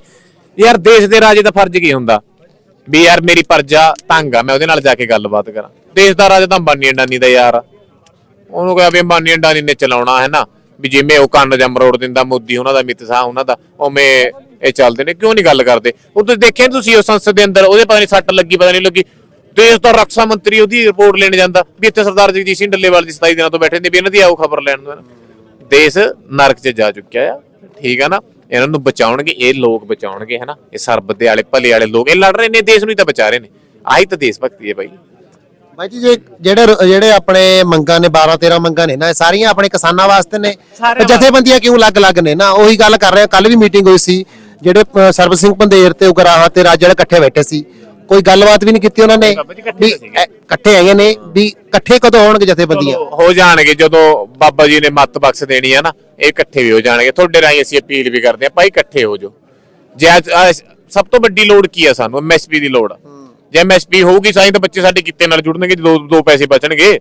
ਯਾਰ ਦੇਸ਼ ਦੇ ਰਾਜੇ ਦਾ ਫਰਜ਼ ਕੀ ਹੁੰਦਾ? ਵੀ ਯਾਰ ਮੇਰੀ ਪਰਜਾ ਤੰਗ ਆ ਮੈਂ ਉਹਦੇ ਨਾਲ ਜਾ ਕੇ ਗੱਲਬਾਤ ਕਰਾਂ। ਦੇਸ਼ ਦਾ ਰਾਜਾ ਤਾਂ ਬਾਨੀ ਡਾਨੀ ਦਾ ਯਾਰ ਆ। ਉਹਨੂੰ ਕਿਹਾ ਵੀ ਮਾਨੀ ਅੰਡਾਨੀ ਨੇ ਚਲਾਉਣਾ ਹੈ ਨਾ? ਵੀ ਜਿਵੇਂ ਉਹ ਕੰਨ ਜਮ ਰੋੜ ਦਿੰਦਾ ਮੋਦੀ ਉਹਨਾਂ ਦਾ ਮਿੱਤਸਾ ਉਹਨਾਂ ਦਾ ਉਵੇਂ ਇਹ ਚੱਲਦੇ ਨੇ ਕਿਉਂ ਨਹੀਂ ਗੱਲ ਕਰਦੇ? ਉਹ ਤੁਸੀਂ ਦੇਖਿਆ ਨੀ ਤੁਸੀਂ ਉਹ ਸੰਸਦ ਦੇ ਅੰਦਰ ਉਹਦੇ ਪਤਾ ਨਹੀਂ ਸੱਟ ਲੱਗੀ ਪਤਾ ਨਹੀਂ ਲੱਗੀ। ਦੇਸ਼ ਦਾ ਰੱਖਿਆ ਮੰਤਰੀ ਉਹਦੀ ਰਿਪੋਰਟ ਲੈਣ ਜਾਂਦਾ ਵੀ ਇੱਥੇ ਸਰਦਾਰ ਜਗਜੀਤ ਸਿੰਘ ਡੱਲੇਵਾਲ ਜੀ 27 ਦਿਨਾਂ ਤੋਂ ਬੈਠੇ ਨੇ ਵੀ ਇਹਨਾਂ ਦੀ ਆਓ ਖਬਰ ਲੈਣ ਨੂੰ। ਦੇਸ਼ ਨਰਕ 'ਚ ਜਾ ਚੁੱਕਿਆ ਆ ਠੀਕ ਆ ਨਾ? ਇਹਨਾਂ ਨੂੰ ਬਚਾਉਣਗੇ ਇਹ ਲੋਕ ਬਚਾਉਣਗੇ ਹਨਾ? ਇਹ ਸਰਬਤ ਦੇ ਵਾਲੇ ਭਲੇ ਵਾਲੇ ਲੋਕ ਇਹ ਲੜ ਰਹੇ ਨੇ ਦੇਸ਼ ਨੂੰ ਹੀ ਤਾਂ ਬਚਾ ਰਹੇ ਨੇ। ਆਹੀ ਤਾਂ ਦੇਸ਼ ਭਗਤੀ ਹੈ ਬਾਈ। ਬਾਈ ਜੀ ਜਿਹੜੇ ਜਿਹੜੇ ਆਪਣੇ ਮੰਗਾਂ ਨੇ 12 13 ਮੰਗਾਂ ਨੇ ਨਾ ਇਹ ਸਾਰੀਆਂ ਆਪਣੇ ਕਿਸਾਨਾਂ ਵਾਸਤੇ ਨੇ। ਤੇ ਜਥੇਬੰਦੀਆਂ ਕਿਉਂ ਅਲੱਗ-ਅਲੱਗ ਨੇ ਨਾ? ਉਹੀ ਗੱਲ ਕਰ ਰਹੇ ਕੱਲ ਵੀ ਮੀਟਿੰਗ ਹੋਈ ਸੀ ਜਿਹੜੇ ਸਰਬ ਸਿੰਘ ਪੰਦੇਰ ਤੇ ਉਗਰਾਹਾਂ ਤੇ ਰਾਜ ਜਿਹੜੇ ਇਕੱਠੇ ਬੈਠੇ ਸੀ। ਕੋਈ ਗੱਲਬਾਤ ਵੀ ਨਹੀਂ ਕੀਤੀ ਉਹਨਾਂ ਨੇ। ਵੀ ਇਕੱਠੇ ਹੈਗੇ ਨੇ। ਵੀ ਇਕੱਠੇ ਕਦੋਂ ਹੋਣਗੇ ਜਥੇਬੰਦੀਆਂ? ਹੋ ਜਾਣਗੇ ਜਦੋਂ ਬਾਬਾ ਜੀ ਨੇ ਮੱਤ ਬਖਸ਼ ਦੇਣੀ ਹੈ ਨਾ ਇਹ ਇਕੱਠੇ ਵੀ ਹੋ ਜਾਣਗੇ। ਤੁਹਾਡੇ ਰਾਹੀਂ ਅਸੀਂ ਅਪੀਲ ਵੀ ਕਰਦੇ ਹਾਂ ਭਾਈ ਇਕੱਠੇ ਹੋ ਜਾਓ। ਜੇ ਅੱਜ- ਅੱਜ ਸਭ ਤੋਂ ਵੱਡੀ ਲੋੜ ਕੀ ਆ ਸਾਨੂੰ ਐਮਐਸਪੀ ਦੀ ਲੋੜ ਆ। ਜੇ ਐਮਐਸਪੀ ਹੋਊਗੀ ਸਾਈਂ ਤਾਂ ਬੱਚੇ ਸਾਡੇ ਕਿੱਤੇ ਨਾਲ ਜੁੜਨਗੇ ਦੋ ਦੋ ਪੈਸੇ ਬਚਣਗੇ।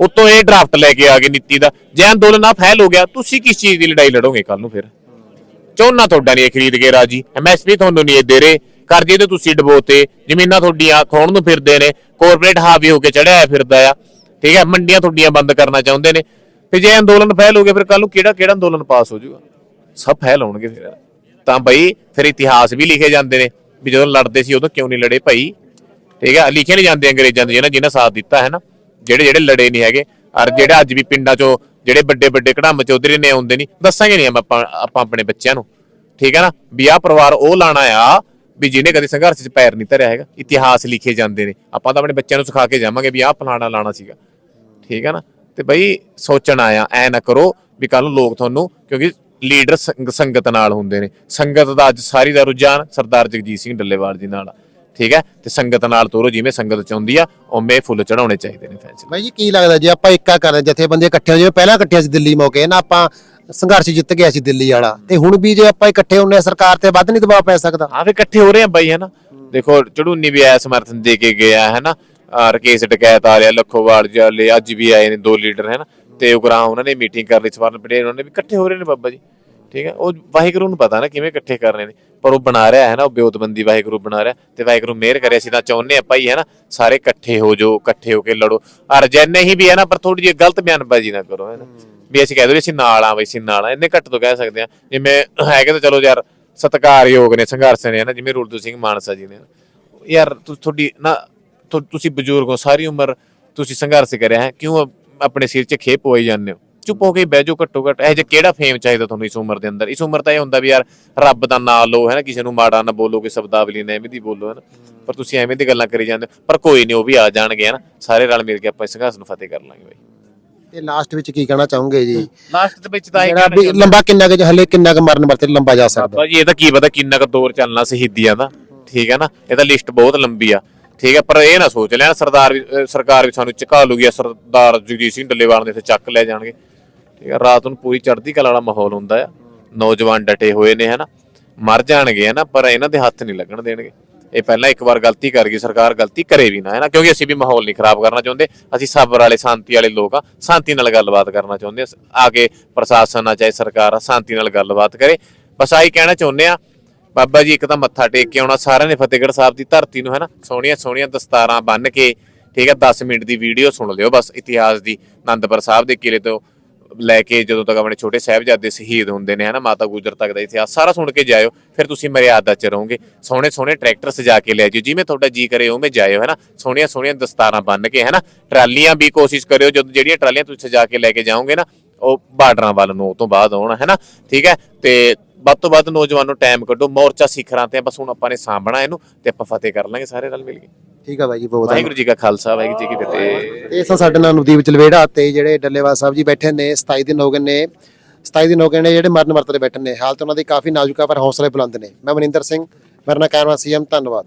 ਉਤੋਂ ਇਹ ਡਰਾਫਟ ਲੈ ਕੇ ਆ ਗਏ ਨੀਤੀ ਦਾ। ਜੇ ਅੰਦੋਲਨ ਆ ਫੈਲ ਹੋ ਗਿਆ ਤੁਸੀਂ ਕਿਸ ਚੀਜ਼ ਦੀ ਲੜਾਈ ਲੜੋਗੇ ਕੱਲ ਨੂੰ ਫਿਰ? ਝੋਨਾ ਤੁਹਾਡਾ ਨਹੀਂ ਇਹ ਖਰੀਦ ਕੇ ਰਾਜੀ। ਐਮਐਸਪੀ ਤੁਹਾਨੂੰ ਨਹੀਂ ਇਹ ਦੇ ਰਹੇ। ਕਰਜ਼ੇ ਤੇ ਤੁਸੀਂ ਡਬੋਤੇ ਜ਼ਮੀਨਾਂ ਤੁਹਾਡੀਆਂ ਖੋਣ ਨੂੰ ਫਿਰਦੇ ਨੇ ਕਾਰਪੋਰੇਟ ਹਾਵੀ ਹੋ ਕੇ ਚੜਿਆ ਫਿਰਦਾ ਆ। ਠੀਕ ਹੈ, ਮੰਡੀਆਂ ਤੁਹਾਡੀਆਂ ਬੰਦ ਕਰਨਾ ਚਾਹੁੰਦੇ ਨੇ। ਤੇ ਜੇ ਅੰਦੋਲਨ ਫੈਲ ਹੋ ਗਿਆ ਫਿਰ ਕੱਲ ਨੂੰ ਕਿਹੜਾ ਕਿਹੜਾ ਅੰਦੋਲਨ ਪਾਸ ਹੋ ਜਾਊਗਾ? ਸਭ ਫੈਲ ਹੋਣਗੇ ਫਿਰ। ਤਾਂ ਬਈ ਫਿਰ ਇਤਿਹਾਸ ਵੀ ਲਿਖੇ ਜਾਂਦੇ ਨੇ, ਵੀ ਜਦੋਂ ਲੜਦੇ ਸੀ ਉਦੋਂ ਕਿਉਂ ਨਹੀਂ ਲੜੇ ਭਾਈ? ਠੀਕ ਹੈ, ਲਿਖੇ ਨਹੀਂ ਜਾਂਦੇ ਅੰਗਰੇਜ਼ਾਂ ਦੇ ਜਿਹਨਾਂ ਜਿਹਨਾਂ ਸਾਥ ਦਿੱਤਾ ਹੈ ਨਾ। ਜਿਹੜੇ ਜਿਹੜੇ ਲੜੇ ਨਹੀਂ ਹੈਗੇ। ਔਰ ਜਿਹੜੇ ਅੱਜ ਵੀ ਪਿੰਡਾਂ ਚੋਂ ਜਿਹੜੇ ਵੱਡੇ ਵੱਡੇ ਕਢੰਮ ਚੌਧਰੀ ਨੇ ਆਉਂਦੇ ਨਹੀਂ, ਦੱਸਾਂਗੇ ਨਹੀਂ ਆਪਾਂ ਆਪਾਂ ਆਪਣੇ ਬੱਚਿਆਂ ਨੂੰ। ਠੀਕ ਹੈ ਨਾ, ਵੀ ਆਹ ਪਰਿਵਾਰ ਉਹ ਲਾਣਾ ਆ ਵੀ ਜਿਹਨੇ ਕਦੇ ਸੰਘਰਸ਼ 'ਚ ਪੈਰ ਨਹੀਂ ਧਰਿਆ ਹੈਗਾ, ਇਤਿਹਾਸ ਲਿਖੇ ਜਾਂਦੇ ਨੇ। ਆਪਾਂ ਤਾਂ ਆਪਣੇ ਬੱਚਿਆਂ ਨੂੰ ਸਿਖਾ ਕੇ ਜਾਵਾਂਗੇ ਵੀ ਆਹ ਫਲਾਣਾ ਲਾਣਾ ਸੀਗਾ। ਠੀਕ ਹੈ ਨਾ? ਤੇ ਬਈ ਸੋਚਣਾ ਆ ਐ ਨਾ ਕਰੋ ਵੀ ਕੱਲ ਨੂੰ ਲੋਕ ਤੁਹਾਨੂੰ, ਕਿਉਂਕਿ ਲੀਡਰ ਸੰਗਤ ਨਾਲ ਹੁੰਦੇ ਨੇ। ਸੰਗਤ ਦਾ ਅੱਜ ਸਾਰੀ ਦਾ ਰੁਝਾਨ ਸਰਦਾਰ ਜਗਜੀਤ ਸਿੰਘ ਡੱਲੇਵਾਲ ਜੀ ਨਾਲ ਠੀਕ ਹੈ ਤੇ ਸੰਗਤ ਨਾਲ ਤੋਰੋ, ਜਿਵੇਂ ਸੰਗਤ ਚਾਹੁੰਦੀ ਆ, ਉਵੇਂ ਫੁੱਲ ਚੜਾਉਣੇ ਚਾਹੀਦੇ ਨੇ ਫੈਸਲੇ। ਬਾਈ ਜੀ, ਕੀ ਲੱਗਦਾ, ਜੇ ਆਪਾਂ ਇੱਕਾ ਕਰਦੇ ਜਥੇਬੰਦੀਆਂ ਇਕੱਠੇ ਹੋ ਜਿਵੇਂ, ਪਹਿਲਾਂ ਇਕੱਠੇ ਸੀ ਦਿੱਲੀ ਮੌਕੇ, ਨਾ ਆਪਾਂ ਸੰਘਰਸ਼ ਜਿੱਤ ਗਿਆ ਸੀ ਦਿੱਲੀ ਵਾਲਾ। ਤੇ ਹੁਣ ਵੀ ਜੇ ਆਪਾਂ ਇਕੱਠੇ ਹੁੰਨੇ ਆ, ਸਰਕਾਰ ਤੇ ਵੱਧ ਨਹੀਂ ਦਬਾਅ ਪੈ ਸਕਦਾ। ਆ ਫੇ ਇਕੱਠੇ ਹੋ ਰਹੇ ਆ ਬਾਈ ਹਨਾ ਦੇਖੋ, ਚੜੂਨੀ ਵੀ ਆਇਆ ਸਮਰਥਨ ਦੇ ਕੇ ਗਿਆ ਹਨਾ ਰਕੇਸ਼ ਟਕੈਤ ਆ ਰਿਹਾ, ਲੱਖੋਵਾਲ ਜਾਲੇ ਅੱਜ ਵੀ ਆਏ ਨੇ ਦੋ ਲੀਡਰ, ਹੈ ਤੇ ਉਗਰਾਂ ਉਹਨਾਂ ਨੇ ਮੀਟਿੰਗ ਕਰ ਲਈ, ਸਵਰਨ ਪਟੇਲ ਉਹਨਾਂ ਨੇ ਵੀ ਇਕੱਠੇ ਹੋ ਰਹੇ ਨੇ ਬਾਬਾ ਜੀ। ਠੀਕ ਹੈ? ਉਹ ਵਾਹਿਗੁਰੂ ਨੂੰ ਪਤਾ ਨਾ ਕਿਵੇਂ ਇਕੱਠੇ ਕਰ ਰਹੇ ਨੇ। ਪਰ ਉਹ ਬਣਾ ਰਿਹਾ, ਹੈ ਨਾ? ਉਹ ਬਿਉਤਬੰਦੀ ਵਾਹਿਗੁਰੂ ਬਣਾ ਰਿਹਾ। ਤੇ ਵਾਹਿਗੁਰੂ ਮਿਹਰ ਕਰੇ, ਅਸੀਂ ਤਾਂ ਚਾਹੁੰਦੇ ਆ ਭਾਈ, ਹੈ ਨਾ? ਸਾਰੇ ਇਕੱਠੇ ਹੋ ਜਾਓ, ਇਕੱਠੇ ਹੋ ਕੇ ਲੜੋ। ਔਰ ਜੇ ਨਹੀਂ ਵੀ, ਹੈ ਨਾ? ਪਰ ਥੋੜੀ ਜਿਹੀ ਗਲਤ ਬਿਆਨਬਾਜ਼ੀ ਨਾ ਕਰੋ, ਹੈ ਨਾ? ਵੀ ਅਸੀਂ ਕਹਿ ਦੋ ਅਸੀਂ ਨਾਲ ਆ ਬਈ, ਅਸੀਂ ਨਾਲ ਆ ਇੰਨੇ ਘੱਟ ਤੋਂ ਕਹਿ ਸਕਦੇ ਆ ਜਿਵੇਂ ਹੈਗੇ ਤਾਂ ਚਲੋ ਯਾਰ, ਸਤਿਕਾਰਯੋਗ ਨੇ ਸੰਘਰਸ਼ ਨੇ ਨਾ, ਜਿਵੇਂ ਰੂਲਦੂ ਸਿੰਘ ਮਾਨਸਾ ਜੀ ਨੇ। ਯਾਰ ਤੁਹਾਡੀ ਨਾ ਤੁਸੀਂ ਬਜ਼ੁਰਗ ਹੋ, ਸਾਰੀ ਉਮਰ ਤੁਸੀਂ ਸੰਘਰਸ਼ ਕਰਿਆ ਹੈ। ਕਿਉਂ ਆਪਣੇ ਸਿਰ 'ਚ ਖੇਪ ਹੋਈ ਜਾਂਦੇ ਹੋ? ਚੁੱਪ ਹੋ ਕੇ ਬਹਿ ਜਾਓ ਘੱਟੋ ਘੱਟ। ਇਹ ਜੇ ਕਿਹੜਾ ਫੇਮ ਚਾਹੀਦਾ ਤੁਹਾਨੂੰ ਇਸ ਉਮਰ ਦੇ ਅੰਦਰ? ਇਸ ਉਮਰ ਤਾਂ ਇਹ ਹੁੰਦਾ ਵੀ ਯਾਰ, ਰੱਬ ਦਾ ਨਾਮ ਲਓ, ਹੈ ਨਾ, ਕਿਸੇ ਨੂੰ ਮਾੜਾ ਨਾ ਬੋਲੋ, ਕੋਈ ਸ਼ਬਦਾਵਲੀ ਨਾ ਐਵੇਂ ਦੀ ਬੋਲੋ, ਹੈ ਨਾ। ਪਰ ਤੁਸੀਂ ਐਵੇਂ ਦੀ ਗੱਲਾਂ ਕਰੀ ਜਾਂਦੇ ਹੋ। ਪਰ ਕੋਈ ਨਹੀਂ ਉਹ ਵੀ ਆ ਜਾਣਗੇ, ਹੈ ਨਾ। ਸਾਰੇ ਰਲ ਮਿਲ ਕੇ ਆਪਾਂ ਇਸ ਸੰਘਰਸ਼ ਨੂੰ ਫਤਿਹ ਕਰ ਲਾਂਗੇ ਬਾਈ। ਤੇ ਲਾਸਟ ਵਿੱਚ ਕੀ ਕਹਿਣਾ ਚਾਹੋਗੇ ਜੀ? ਲਾਸਟ ਦੇ ਵਿੱਚ ਤਾਂ ਇਹ ਜਿਹੜਾ ਵੀ ਲੰਬਾ ਕਿੰਨਾ ਕੁ ਹਲੇ ਕਿੰਨਾ ਕੁ ਮਰਨ ਵਰਤੇ ਲੰਬਾ ਜਾ ਸਕਦਾ? ਬਾਬਾ ਜੀ ਇਹ ਤਾਂ ਕੀ ਪਤਾ ਕਿੰਨਾ ਕੁ ਦੌਰ ਚੱਲਣਾ ਸ਼ਹੀਦੀਆਂ ਦਾ। ਠੀਕ ਹੈ ਨਾ? ਇਹ ਤਾਂ ਲਿਸਟ ਬਹੁਤ ਲੰਬੀ ਆ। ਠੀਕ ਹੈ ਪਰ ਇਹ ਨਾ ਸੋਚ ਲੈਣਾ ਸਰਦਾਰ ਵੀ ਅਹ ਸਰਕਾਰ ਵੀ ਸਾਨੂੰ ਝੁਕਾ ਲੂਗੀ ਸਰਦਾਰ ਜਗਜੀਤ ਸਿੰਘ ਡੱਲੇਵਾਲ ਨੇ ਇੱਥੇ ਚੱਕ ਲੈ ਜਾਣਗੇ। ਠੀਕ ਹੈ ਰਾਤ ਨੂੰ ਪੂਰੀ ਚੜ੍ਹਦੀ ਕਲਾ ਵਾਲਾ ਮਾਹੌਲ ਹੁੰਦਾ ਆ। ਨੌਜਵਾਨ ਡਟੇ ਹੋਏ ਨੇ ਹਨਾ ਮਰ ਜਾਣਗੇ ਹਨਾ ਪਰ ਇਹਨਾਂ ਦੇ ਹੱਥ ਨਹੀਂ ਲੱਗਣ ਦੇਣਗੇ। ਇਹ ਪਹਿਲਾਂ ਇੱਕ ਵਾਰ ਗਲਤੀ ਕਰ ਗਈ, ਸਰਕਾਰ ਗਲਤੀ ਕਰੇ ਵੀ ਨਾ, ਹੈ ਨਾ? ਕਿਉਂਕਿ ਅਸੀਂ ਵੀ ਮਾਹੌਲ ਨਹੀਂ ਖਰਾਬ ਕਰਨਾ ਚਾਹੁੰਦੇ, ਅਸੀਂ ਸਬਰ ਵਾਲੇ, ਸ਼ਾਂਤੀ ਵਾਲੇ ਲੋਕ ਆ, ਸ਼ਾਂਤੀ ਨਾਲ ਗੱਲਬਾਤ ਕਰਨਾ ਚਾਹੁੰਦੇ ਆ ਆ ਕੇ ਪ੍ਰਸ਼ਾਸਨ ਆ, ਚਾਹੇ ਸਰਕਾਰ ਆ, ਸ਼ਾਂਤੀ ਨਾਲ ਗੱਲਬਾਤ ਕਰੇ। ਬਸ ਆਹੀ ਕਹਿਣਾ ਚਾਹੁੰਦੇ ਆ, ਬਾਬਾ ਜੀ ਇੱਕ ਤਾਂ ਮੱਥਾ ਟੇਕ ਕੇ ਆਉਣਾ, ਸਾਰਿਆਂ ਨੇ ਫਤਿਹਗੜ੍ਹ ਸਾਹਿਬ ਦੀ ਧਰਤੀ ਨੂੰ, ਹੈ ਨਾ? ਸੋਹਣੀਆਂ ਸੋਹਣੀਆਂ ਦਸਤਾਰਾਂ ਬੰਨ ਕੇ, ਠੀਕ ਹੈ 10 ਮਿੰਟ ਦੀ ਵੀਡੀਓ ਸੁਣ ਲਿਓ, ਬਸ ਇਤਿਹਾਸ ਦੀ ਆਨੰਦਪੁਰ ਸਾਹਿਬ ਦੇ ਕਿਲੇ ਤੋਂ ਲੈ ਕੇ ਜਦੋਂ ਤੱਕ ਆਪਣੇ ਛੋਟੇ ਸਾਹਿਬਜ਼ਾਦੇ ਸ਼ਹੀਦ ਹੁੰਦੇ ਨੇ, ਹਨਾ, ਮਾਤਾ ਗੁਜਰ ਤੱਕ ਦਾ ਇਤਿਹਾਸ ਸਾਰਾ ਸੁਣ ਕੇ ਜਾਇਓ, ਫਿਰ ਤੁਸੀਂ ਮਰਿਆਦਾ ਚ ਰਹੋਗੇ। ਸੋਹਣੇ ਸੋਹਣੇ ਟਰੈਕਟਰ ਸਜਾ ਕੇ ਲੈ ਜਿਓ ਜਿਵੇਂ ਤੁਹਾਡਾ ਜੀ ਕਰੇ ਉਵੇਂ ਜਾਇਓ, ਹਨਾ। ਸੋਹਣੀਆਂ ਸੋਹਣੀਆਂ ਦਸਤਾਰਾਂ ਬੰਨ ਕੇ, ਹਨਾ। ਟਰਾਲੀਆਂ ਵੀ ਕੋਸ਼ਿਸ਼ ਕਰਿਓ, ਜਦੋਂ ਜਿਹੜੀਆਂ ਟਰਾਲੀਆਂ ਤੁਸੀਂ ਸਜਾ ਕੇ ਲੈ ਕੇ ਜਾਓਗੇ ਨਾ, ਉਹ ਬਾਰਡਰਾਂ ਵੱਲ ਨੂੰ ਤੋਂ ਬਾਅਦ ਆਉਣ, ਹੈਨਾ। ਠੀਕ ਹੈ? ਤੇ ਵੱਧ ਤੋਂ ਵੱਧ ਨੌਜਵਾਨੋ ਟਾਈਮ ਕੱਢੋ, ਮੋਰਚਾ ਸਿਖਰਾਂ ਤੇ, ਬਸ ਹੁਣ ਆਪਾਂ ਨੇ ਸਾਂਭਣਾ ਇਹਨੂੰ, ਤੇ ਆਪਾਂ ਫਤਿਹ ਕਰ ਲਾਂਗੇ ਸਾਰੇ ਰਲ ਮਿਲ ਕੇ। ਠੀਕ ਆ ਬਾਈ ਜੀ ਬਹੁਤ ਵਾਹਿਗੁਰੂ ਜੀ ਕਾ ਖਾਲਸਾ ਵਾਹਿਗੁਰੂ ਜੀ ਕੀ ਫਤਿਹ। ਇਹ ਸਨ ਸਾਡੇ ਨਾਲ ਨਵਦੀਪ ਚਲਵੇੜਾ ਤੇ ਜਿਹੜੇ ਡੱਲੇਵਾਲ ਸਾਹਿਬ ਜੀ ਬੈਠੇ ਨੇ 27 ਦਿਨ ਹੋ ਗਏ ਨੇ 27 ਦਿਨ ਹੋ ਗਏ ਨੇ ਜਿਹੜੇ ਮਰਨ ਵਰਤ ਤੇ ਬੈਠੇ ਨੇ। ਹਾਲਤ ਉਹਨਾਂ ਦੀ ਕਾਫੀ ਨਾਜ਼ੁਕ ਆ ਪਰ ਹੌਸਲੇ ਬੁਲੰਦ ਨੇ। ਮੈਂ ਮਨਿੰਦਰ ਸਿੰਘ ਮੇਰਾ ਨਾਮ ਕੈਮਰਾ ਸੀਐਮ ਧੰਨਵਾਦ।